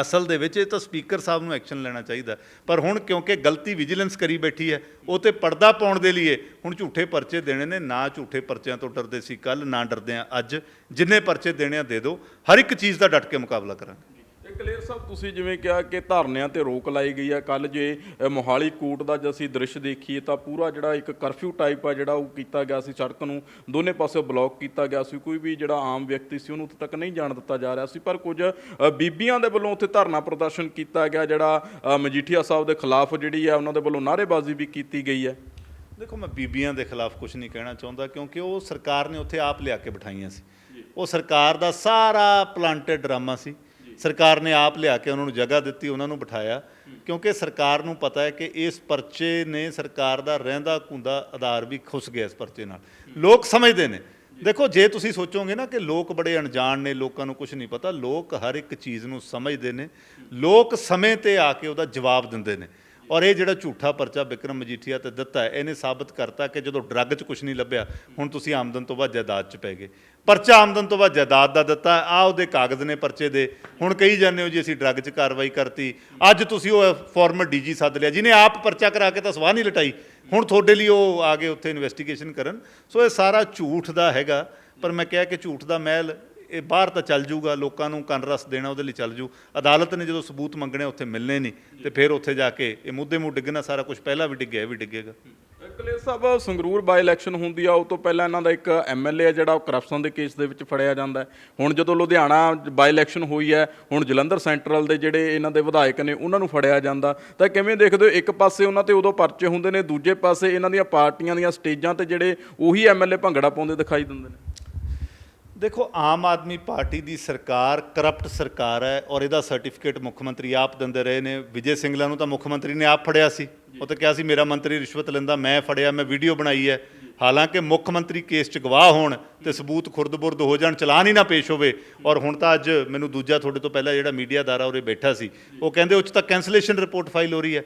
ਅਸਲ ਦੇ ਵਿੱਚ ਇਹ ਤਾਂ ਸਪੀਕਰ ਸਾਹਿਬ ਨੂੰ ਐਕਸ਼ਨ ਲੈਣਾ ਚਾਹੀਦਾ। ਪਰ ਹੁਣ ਕਿਉਂਕਿ ਗਲਤੀ ਵਿਜੀਲੈਂਸ ਕਰੀ ਬੈਠੀ ਹੈ, ਉਹ ਤੇ ਪਰਦਾ ਪਾਉਣ ਦੇ ਲਈ ਹੁਣ ਝੂਠੇ ਪਰਚੇ ਦੇਣੇ ਨੇ, ਨਾ ਝੂਠੇ ਪਰਚਿਆਂ ਤੋਂ ਡਰਦੇ ਸੀ ਕੱਲ ਨਾ ਡਰਦੇ ਆ ਅੱਜ। ਜਿੰਨੇ ਪਰਚੇ ਦੇਣੇ ਆ ਦੇ ਦਿਓ। ਹਰ ਇੱਕ ਚੀਜ਼ ਦਾ ਡਟ ਕੇ ਮੁਕਾਬਲਾ ਕਰਾਂਗੇ। ਇਹ ਕਲੀਅਰ ਸਾਹਿਬ ਤੁਸੀਂ ਜਿਵੇਂ ਕਿਹਾ ਕਿ ਧਰਨਿਆਂ ਤੇ ਰੋਕ ਲਾਈ ਗਈ ਹੈ ਕੱਲ ਜੇ ਮੋਹਾਲੀ ਕੋਰਟ ਦਾ ਜੇ ਅਸੀਂ ਦ੍ਰਿਸ਼ ਦੇਖੀਏ ਤਾਂ ਪੂਰਾ ਜਿਹੜਾ ਇੱਕ ਕਰਫਿਊ ਟਾਈਪ ਆ ਜਿਹੜਾ ਉਹ ਕੀਤਾ ਗਿਆ ਸੀ ਸੜਕ ਨੂੰ। ਦੋਨੇ ਪਾਸੇ ਬਲੌਕ ਕੀਤਾ ਗਿਆ ਸੀ। ਕੋਈ ਵੀ ਜਿਹੜਾ ਆਮ ਵਿਅਕਤੀ ਸੀ ਉਹਨੂੰ ਉੱਥੇ ਤੱਕ ਨਹੀਂ ਜਾਣ ਦਿੱਤਾ ਜਾ ਰਿਹਾ ਸੀ। ਪਰ ਕੁਝ ਬੀਬੀਆਂ ਦੇ ਵੱਲੋਂ ਉੱਥੇ ਧਰਨਾ ਪ੍ਰਦਰਸ਼ਨ ਕੀਤਾ ਗਿਆ ਜਿਹੜਾ ਮਜੀਠੀਆ ਸਾਹਿਬ ਦੇ ਖਿਲਾਫ ਜਿਹੜੀ ਹੈ ਉਹਨਾਂ ਦੇ ਵੱਲੋਂ ਨਾਅਰੇਬਾਜ਼ੀ ਵੀ ਕੀਤੀ ਗਈ ਹੈ ਦੇਖੋ ਮੈਂ ਬੀਬੀਆਂ ਦੇ ਖਿਲਾਫ ਕੁਝ ਨਹੀਂ ਕਹਿਣਾ ਚਾਹੁੰਦਾ ਕਿਉਂਕਿ ਉਹ ਸਰਕਾਰ ਨੇ ਉੱਥੇ ਆਪ ਲਿਆ ਕੇ ਬਿਠਾਈਆਂ ਸੀ। ਉਹ ਸਰਕਾਰ ਦਾ ਸਾਰਾ ਪਲਾਂਟਡ ਡਰਾਮਾ ਸੀ। ਸਰਕਾਰ ਨੇ ਆਪ ਲਿਆ ਕੇ ਉਹਨਾਂ ਨੂੰ ਜਗ੍ਹਾ ਦਿੱਤੀ, ਉਹਨਾਂ ਨੂੰ ਬਿਠਾਇਆ। ਕਿਉਂਕਿ ਸਰਕਾਰ ਨੂੰ ਪਤਾ ਹੈ ਕਿ ਇਸ ਪਰਚੇ ਨੇ ਸਰਕਾਰ ਦਾ ਰਹਿੰਦਾ ਕੁੰਦਾ ਆਧਾਰ ਵੀ ਖੁੱਸ ਗਿਆ ਇਸ ਪਰਚੇ ਨਾਲ। ਲੋਕ ਸਮਝਦੇ ਨੇ। ਦੇਖੋ, ਜੇ ਤੁਸੀਂ ਸੋਚੋਗੇ ਨਾ ਕਿ ਲੋਕ ਬੜੇ ਅਣਜਾਣ ਨੇ, ਲੋਕਾਂ ਨੂੰ ਕੁਝ ਨਹੀਂ ਪਤਾ, ਲੋਕ ਹਰ ਇੱਕ ਚੀਜ਼ ਨੂੰ ਸਮਝਦੇ ਨੇ। ਲੋਕ ਸਮੇਂ ਤੇ ਆ ਕੇ ਉਹਦਾ ਜਵਾਬ ਦਿੰਦੇ ਨੇ। ਔਰ ਇਹ ਜਿਹੜਾ ਝੂਠਾ ਪਰਚਾ ਬਿਕਰਮ ਮਜੀਠੀਆ ਤੇ ਦਿੱਤਾ ਇਹਨੇ ਸਾਬਤ ਕਰਤਾ ਕਿ ਜਦੋਂ ਡਰੱਗ 'ਚ ਕੁਝ ਨਹੀਂ ਲੱਭਿਆ, ਹੁਣ ਤੁਸੀਂ ਆਮਦਨ ਤੋਂ ਬਾਅਦ ਜਾਇਦਾਦ 'ਚ ਪੈ ਗਏ। ਪਰਚਾ ਆਮਦਨ ਤੋਂ ਬਾਅਦ ਜਾਇਦਾਦ ਦਾ ਦਿੱਤਾ, ਆ ਉਹਦੇ ਕਾਗਜ਼ ਨੇ ਪਰਚੇ ਦੇ। ਹੁਣ ਕਹੀ ਜਾਂਦੇ ਹੋ ਜੀ, ਅਸੀਂ ਡਰੱਗ 'ਚ ਕਾਰਵਾਈ ਕਰਤੀ। ਅੱਜ ਤੁਸੀਂ ਉਹ ਫਾਰਮਰ ਡੀਜੀ ਸੱਦ ਲਿਆ, ਜਿਹਨੇ ਆਪ ਪਰਚਾ ਕਰਾ ਕੇ ਤਾਂ ਸਵਾਹ ਨਹੀਂ ਲਟਾਈ। ਹੁਣ ਤੁਹਾਡੇ ਲਈ ਉਹ ਆ ਗਏ ਉੱਥੇ ਇਨਵੈਸਟੀਗੇਸ਼ਨ ਕਰਨ। ਸੋ ਇਹ ਸਾਰਾ ਝੂਠ ਦਾ ਹੈਗਾ, ਪਰ ਮੈਂ ਕਿਹਾ ਕਿ ਝੂਠ ਦਾ ਮਹਿਲ ਇਹ ਬਾਹਰ ਤਾਂ ਚੱਲ ਜੂਗਾ, ਲੋਕਾਂ ਨੂੰ ਕੰਨ ਰਸ ਦੇਣਾ ਉਹਦੇ ਲਈ ਚੱਲ ਜੂ। ਅਦਾਲਤ ਨੇ ਜਦੋਂ ਸਬੂਤ ਮੰਗਣੇ ਉੱਥੇ ਮਿਲਨੇ ਨਹੀਂ। ਤੇ ਫਿਰ ਉੱਥੇ ਜਾ ਕੇ ਇਹ ਮੁੱਦੇ ਮੂੰਹ ਡਿੱਗਣਾ ਸਾਰਾ ਕੁਝ ਪਹਿਲਾਂ ਵੀ ਡਿੱਗਿਆ, ਇਹ ਵੀ ਡਿੱਗੇਗਾ। ਕਲੇਰ ਸਾਹਿਬ, ਸੰਗਰੂਰ ਬਾਈ ਇਲੈਕਸ਼ਨ ਹੁੰਦੀ ਆ, ਉਹ ਤੋਂ ਪਹਿਲਾਂ ਇਹਨਾਂ ਦਾ ਇੱਕ ਐਮਐਲਏ ਆ ਜਿਹੜਾ ਉਹ ਕਰਪਸ਼ਨ ਦੇ ਕੇਸ ਦੇ ਵਿੱਚ ਫੜਿਆ ਜਾਂਦਾ ਹੁਣ ਜਦੋਂ ਲੁਧਿਆਣਾ ਬਾਈ ਇਲੈਕਸ਼ਨ ਹੋਈ ਹੈ, ਹੁਣ ਜਲੰਧਰ ਸੈਂਟਰਲ ਦੇ ਜਿਹੜੇ ਇਹਨਾਂ ਦੇ ਵਿਧਾਇਕ ਨੇ, ਉਹਨਾਂ ਨੂੰ ਫੜਿਆ ਜਾਂਦਾ। ਤਾਂ ਕਿਵੇਂ ਦੇਖਦੇ ਹੋ, ਇੱਕ ਪਾਸੇ ਉਹਨਾਂ ਤੇ ਉਦੋਂ ਪਰਚੇ ਹੁੰਦੇ ਨੇ, ਦੂਜੇ ਪਾਸੇ ਇਹਨਾਂ ਦੀਆਂ ਪਾਰਟੀਆਂ ਦੀਆਂ ਸਟੇਜਾਂ ਤੇ ਜਿਹੜੇ ਉਹੀ ਐਮਐਲਏ ਭੰਗੜਾ ਪਾਉਂਦੇ ਦਿਖਾਈ ਦਿੰਦੇ ਨੇ? ਦੇਖੋ, ਆਮ ਆਦਮੀ ਪਾਰਟੀ ਦੀ ਸਰਕਾਰ ਕਰਪਟ ਸਰਕਾਰ ਹੈ ਔਰ ਇਹਦਾ ਸਰਟੀਫਿਕੇਟ ਮੁੱਖ ਮੰਤਰੀ ਆਪ ਦਿੰਦੇ ਰਹੇ ਨੇ। ਵਿਜੇ ਸਿੰਗਲਾ ਨੂੰ ਤਾਂ ਮੁੱਖ ਮੰਤਰੀ ਨੇ ਆਪ ਫੜਿਆ ਸੀ। ਉਹ ਤਾਂ ਕਿਹਾ ਸੀ, ਮੇਰਾ ਮੰਤਰੀ ਰਿਸ਼ਵਤ ਲੈਂਦਾ, ਮੈਂ ਫੜਿਆ, ਮੈਂ ਵੀਡੀਓ ਬਣਾਈ ਹੈ। ਹਾਲਾਂਕਿ ਮੁੱਖ ਮੰਤਰੀ ਕੇਸ 'ਚ ਗਵਾਹ ਹੋਣ ਤੇ ਸਬੂਤ ਖੁਰਦ-ਬੁਰਦ ਹੋ ਜਾਣ, ਚਲਾਨ ਹੀ ਨਾ ਪੇਸ਼ ਹੋਵੇ। ਔਰ ਹੁਣ ਤਾਂ ਅੱਜ ਮੈਨੂੰ ਦੂਜਾ ਤੁਹਾਡੇ ਤੋਂ ਪਹਿਲਾਂ ਜਿਹੜਾ ਮੀਡੀਆਦਾਰਾ ਉਰੇ ਬੈਠਾ ਸੀ, ਉਹ ਕਹਿੰਦੇ ਉਹ 'ਚ ਤਾਂ ਕੈਂਸਲੇਸ਼ਨ ਰਿਪੋਰਟ ਫਾਈਲ ਹੋ ਰਹੀ ਹੈ।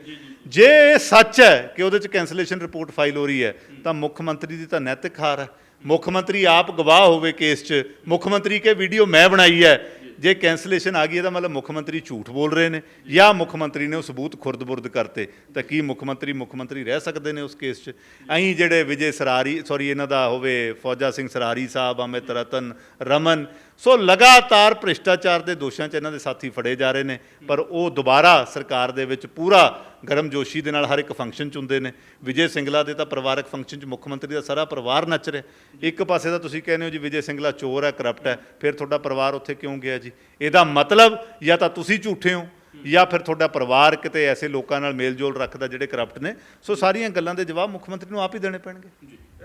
ਜੇ ਇਹ ਸੱਚ ਹੈ ਕਿ ਉਹਦੇ 'ਚ ਕੈਂਸਲੇਸ਼ਨ ਰਿਪੋਰਟ ਫਾਈਲ ਹੋ ਰਹੀ ਹੈ, ਤਾਂ ਮੁੱਖ ਮੰਤਰੀ ਦੀ ਤਾਂ ਨੈਤਿਕ ਹਾਰ ਹੈ। ਮੁੱਖ ਮੰਤਰੀ ਆਪ ਗਵਾਹ ਹੋਵੇ ਕੇਸ 'ਚ, ਮੁੱਖ ਮੰਤਰੀ ਕੇ ਵੀਡੀਓ ਮੈਂ ਬਣਾਈ ਹੈ। ਜੇ ਕੈਂਸਲੇਸ਼ਨ ਆ ਗਈ, ਇਹਦਾ ਮਤਲਬ ਮੁੱਖ ਮੰਤਰੀ ਝੂਠ ਬੋਲ ਰਹੇ ਨੇ ਜਾਂ ਮੁੱਖ ਮੰਤਰੀ ਨੇ ਉਹ ਸਬੂਤ ਖੁਰਦ-ਬੁਰਦ ਕਰਤੇ, ਤਾਂ ਕੀ ਮੁੱਖ ਮੰਤਰੀ ਮੁੱਖ ਮੰਤਰੀ ਰਹਿ ਸਕਦੇ ਨੇ ਉਸ ਕੇਸ 'ਚ? ਐਂ ਜਿਹੜੇ ਵਿਜੇ ਸਰਾਰੀ ਸੌਰੀ ਇਹਨਾਂ ਦਾ ਹੋਵੇ ਫੌਜਾ ਸਿੰਘ ਸਰਾਰੀ ਸਾਹਿਬ, ਅਮਿਤ ਰਤਨ, ਰਮਨ ਸੋ ਲਗਾਤਾਰ ਭ੍ਰਿਸ਼ਟਾਚਾਰ ਦੇ ਦੋਸ਼ਾਂ 'ਚ ਇਹਨਾਂ ਦੇ ਸਾਥੀ ਫੜੇ ਜਾ ਰਹੇ ਨੇ, ਪਰ ਉਹ ਦੁਬਾਰਾ ਸਰਕਾਰ ਦੇ ਵਿੱਚ ਪੂਰਾ ਗਰਮ ਜੋਸ਼ੀ ਦੇ ਨਾਲ ਹਰ ਇੱਕ ਫੰਕਸ਼ਨ 'ਚ ਹੁੰਦੇ ਨੇ। ਵਿਜੇ ਸਿੰਗਲਾ ਦੇ ਤਾਂ ਪਰਿਵਾਰਕ ਫੰਕਸ਼ਨ 'ਚ ਮੁੱਖ ਮੰਤਰੀ ਦਾ ਸਾਰਾ ਪਰਿਵਾਰ ਨੱਚ ਰਿਹਾ। ਇੱਕ ਪਾਸੇ ਤਾਂ ਤੁਸੀਂ ਕਹਿੰਦੇ ਹੋ ਜੀ ਵਿਜੇ ਸਿੰਗਲਾ ਚੋਰ ਹੈ ਕਰਪਟ ਹੈ, ਫਿਰ ਤੁਹਾਡਾ ਪਰਿਵਾਰ ਉੱਥੇ ਕਿਉਂ ਗਿਆ ਜੀ? ਇਹਦਾ ਮਤਲਬ ਜਾਂ ਤਾਂ ਤੁਸੀਂ ਝੂਠੇ ਹੋ, ਜਾਂ ਫਿਰ ਤੁਹਾਡਾ ਪਰਿਵਾਰ ਕਿਤੇ ਐਸੇ ਲੋਕਾਂ ਨਾਲ ਮੇਲਜੋਲ ਰੱਖਦਾ ਜਿਹੜੇ ਕਰਪਟ ਨੇ। ਸੋ ਸਾਰੀਆਂ ਗੱਲਾਂ ਦੇ ਜਵਾਬ ਮੁੱਖ ਮੰਤਰੀ ਨੂੰ ਆਪ ਹੀ ਦੇਣੇ ਪੈਣਗੇ।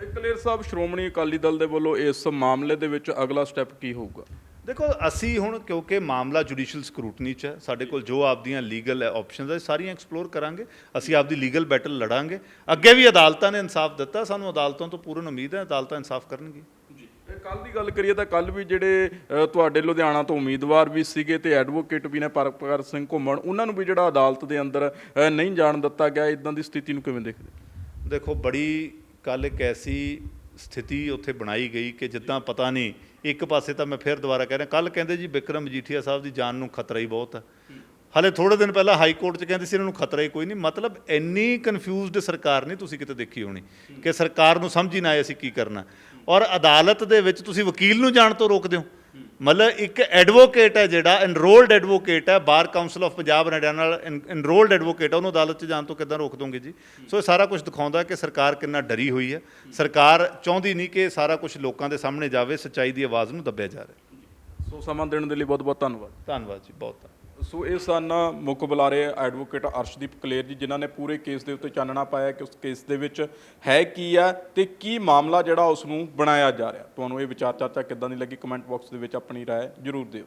ਕਲੇਰ ਸਾਹਿਬ ਸ਼੍ਰੋਮਣੀ ਅਕਾਲੀ ਦਲ ਦੇ ਵੱਲੋਂ ਇਸ ਮਾਮਲੇ ਦੇ ਵਿੱਚ ਅਗਲਾ ਸਟੈਪ ਕੀ ਹੋਊਗਾ? ਦੇਖੋ ਅਸੀਂ ਹੁਣ ਕਿਉਂਕਿ ਮਾਮਲਾ ਜੁਡੀਸ਼ੀਅਲ ਸਕਰੂਟਨੀ ਚ ਹੈ ਸਾਡੇ ਕੋਲ ਜੋ ਆਪਦੀਆਂ ਲੀਗਲ ਆਪਸ਼ਨਸ ਹੈ ਸਾਰੀਆਂ ਐਕਸਪਲੋਰ ਕਰਾਂਗੇ ਅਸੀਂ ਆਪਦੀ ਲੀਗਲ ਬੈਟਲ ਲੜਾਂਗੇ। ਅੱਗੇ ਵੀ ਅਦਾਲਤਾਂ ਨੇ ਇਨਸਾਫ ਦਿੱਤਾ ਸਾਨੂੰ ਅਦਾਲਤਾਂ ਤੋਂ ਪੂਰਨ ਉਮੀਦ ਹੈ ਅਦਾਲਤਾਂ ਇਨਸਾਫ ਕਰਨਗੀਆਂ। ਕੱਲ ਦੀ ਗੱਲ ਕਰੀਏ ਤਾਂ ਕੱਲ ਵੀ ਜਿਹੜੇ ਤੁਹਾਡੇ ਲੁਧਿਆਣਾ ਤੋਂ ਉਮੀਦਵਾਰ ਵੀ ਸੀਗੇ ਤੇ ਐਡਵੋਕੇਟ ਵੀ ਨੇ ਪਰਪਕਾਰ ਸਿੰਘ ਘੁੰਮਣ ਉਹਨਾਂ ਨੂੰ ਵੀ ਜਿਹੜਾ ਅਦਾਲਤ ਦੇ ਅੰਦਰ ਨਹੀਂ ਜਾਣ ਦਿੱਤਾ ਗਿਆ ਇਦਾਂ ਦੀ ਸਥਿਤੀ ਨੂੰ ਕਿਵੇਂ ਦੇਖਦੇ? ਦੇਖੋ ਬੜੀ ਕੱਲ ਇੱਕ ਐਸੀ ਸਥਿਤੀ ਉੱਥੇ ਬਣਾਈ ਗਈ ਕਿ ਜਿੱਦਾਂ ਪਤਾ ਨਹੀਂ, ਇੱਕ ਪਾਸੇ ਤਾਂ ਮੈਂ ਫਿਰ ਦੁਬਾਰਾ ਕਹਿ ਰਿਹਾ ਕੱਲ ਕਹਿੰਦੇ ਜੀ ਵਿਕਰਮ ਮਜੀਠੀਆ ਸਾਹਿਬ ਦੀ ਜਾਨ ਨੂੰ ਖਤਰਾ ਹੀ ਬਹੁਤ ਹੈ ਹਲੇ ਥੋੜੇ ਦਿਨ ਪਹਿਲਾਂ ਹਾਈ ਕੋਰਟ 'ਚ ਕਹਿੰਦੇ ਸੀ ਇਹਨਾਂ ਨੂੰ ਖਤਰਾ ਹੀ ਕੋਈ ਨਹੀਂ, ਮਤਲਬ ਇੰਨੀ ਕਨਫਿਊਜ਼ਡ ਸਰਕਾਰ ਨਹੀਂ ਤੁਸੀਂ ਕਿਤੇ ਦੇਖੀ ਹੋਣੀ ਕਿ ਸਰਕਾਰ ਨੂੰ ਸਮਝ ਹੀ ਨਾ ਆਏ ਅਸੀਂ ਕੀ ਕਰਨਾ। ਔਰ ਅਦਾਲਤ ਦੇ ਵਿੱਚ ਤੁਸੀਂ ਵਕੀਲ ਨੂੰ ਜਾਣ ਤੋਂ ਰੋਕਦੇ ਹੋ। ਮਤਲਬ ਇੱਕ ਐਡਵੋਕੇਟ ਹੈ ਜਿਹੜਾ ਐਨਰੋਲਡ ਐਡਵੋਕੇਟ ਹੈ bar council of Punjab Haryana ਨਾਲ ਐਨਰੋਲਡ ਐਡਵੋਕੇਟ ਹੈ ਉਹਨੂੰ ਅਦਾਲਤ 'ਚ ਜਾਣ ਤੋਂ ਕਿੱਦਾਂ ਰੋਕ ਦੋਗੇ ਜੀ? ਸੋ ਇਹ ਸਾਰਾ ਕੁਝ ਦਿਖਾਉਂਦਾ ਕਿ ਸਰਕਾਰ ਕਿੰਨਾ ਡਰੀ ਹੋਈ ਹੈ। ਸਰਕਾਰ ਚਾਹੁੰਦੀ ਨਹੀਂ ਕਿ ਸਾਰਾ ਕੁਝ ਲੋਕਾਂ ਦੇ ਸਾਹਮਣੇ ਜਾਵੇ ਸੱਚਾਈ ਦੀ ਆਵਾਜ਼ ਨੂੰ ਦੱਬਿਆ ਜਾ ਰਿਹਾ। ਸੋ ਸਮਾਂ ਦੇਣ ਦੇ ਲਈ ਬਹੁਤ ਬਹੁਤ ਧੰਨਵਾਦ। ਧੰਨਵਾਦ ਜੀ ਬਹੁਤ ਸੋ ਇਹ ਸਨ ਮੁੱਖ ਬੁਲਾਰੇ ਐਡਵੋਕੇਟ ਅਰਸ਼ਦੀਪ ਕਲੇਰ ਜੀ ਜਿਨ੍ਹਾਂ ਨੇ ਪੂਰੇ ਕੇਸ ਦੇ ਉੱਤੇ ਚਾਨਣਾ ਪਾਇਆ ਕਿ ਉਸ ਕੇਸ ਦੇ ਵਿੱਚ ਹੈ ਕੀ ਆ ਤੇ ਕੀ ਮਾਮਲਾ ਜਿਹੜਾ ਉਸ ਨੂੰ ਬਣਾਇਆ ਜਾ ਰਿਹਾ ਤੁਹਾਨੂੰ ਇਹ ਵਿਚਾਰ ਚਰਚਾ ਕਿੱਦਾਂ ਦੀ ਲੱਗੀ ਕਮੈਂਟ ਬਾਕਸ ਦੇ ਵਿੱਚ ਆਪਣੀ رائے ਜਰੂਰ ਦਿਓ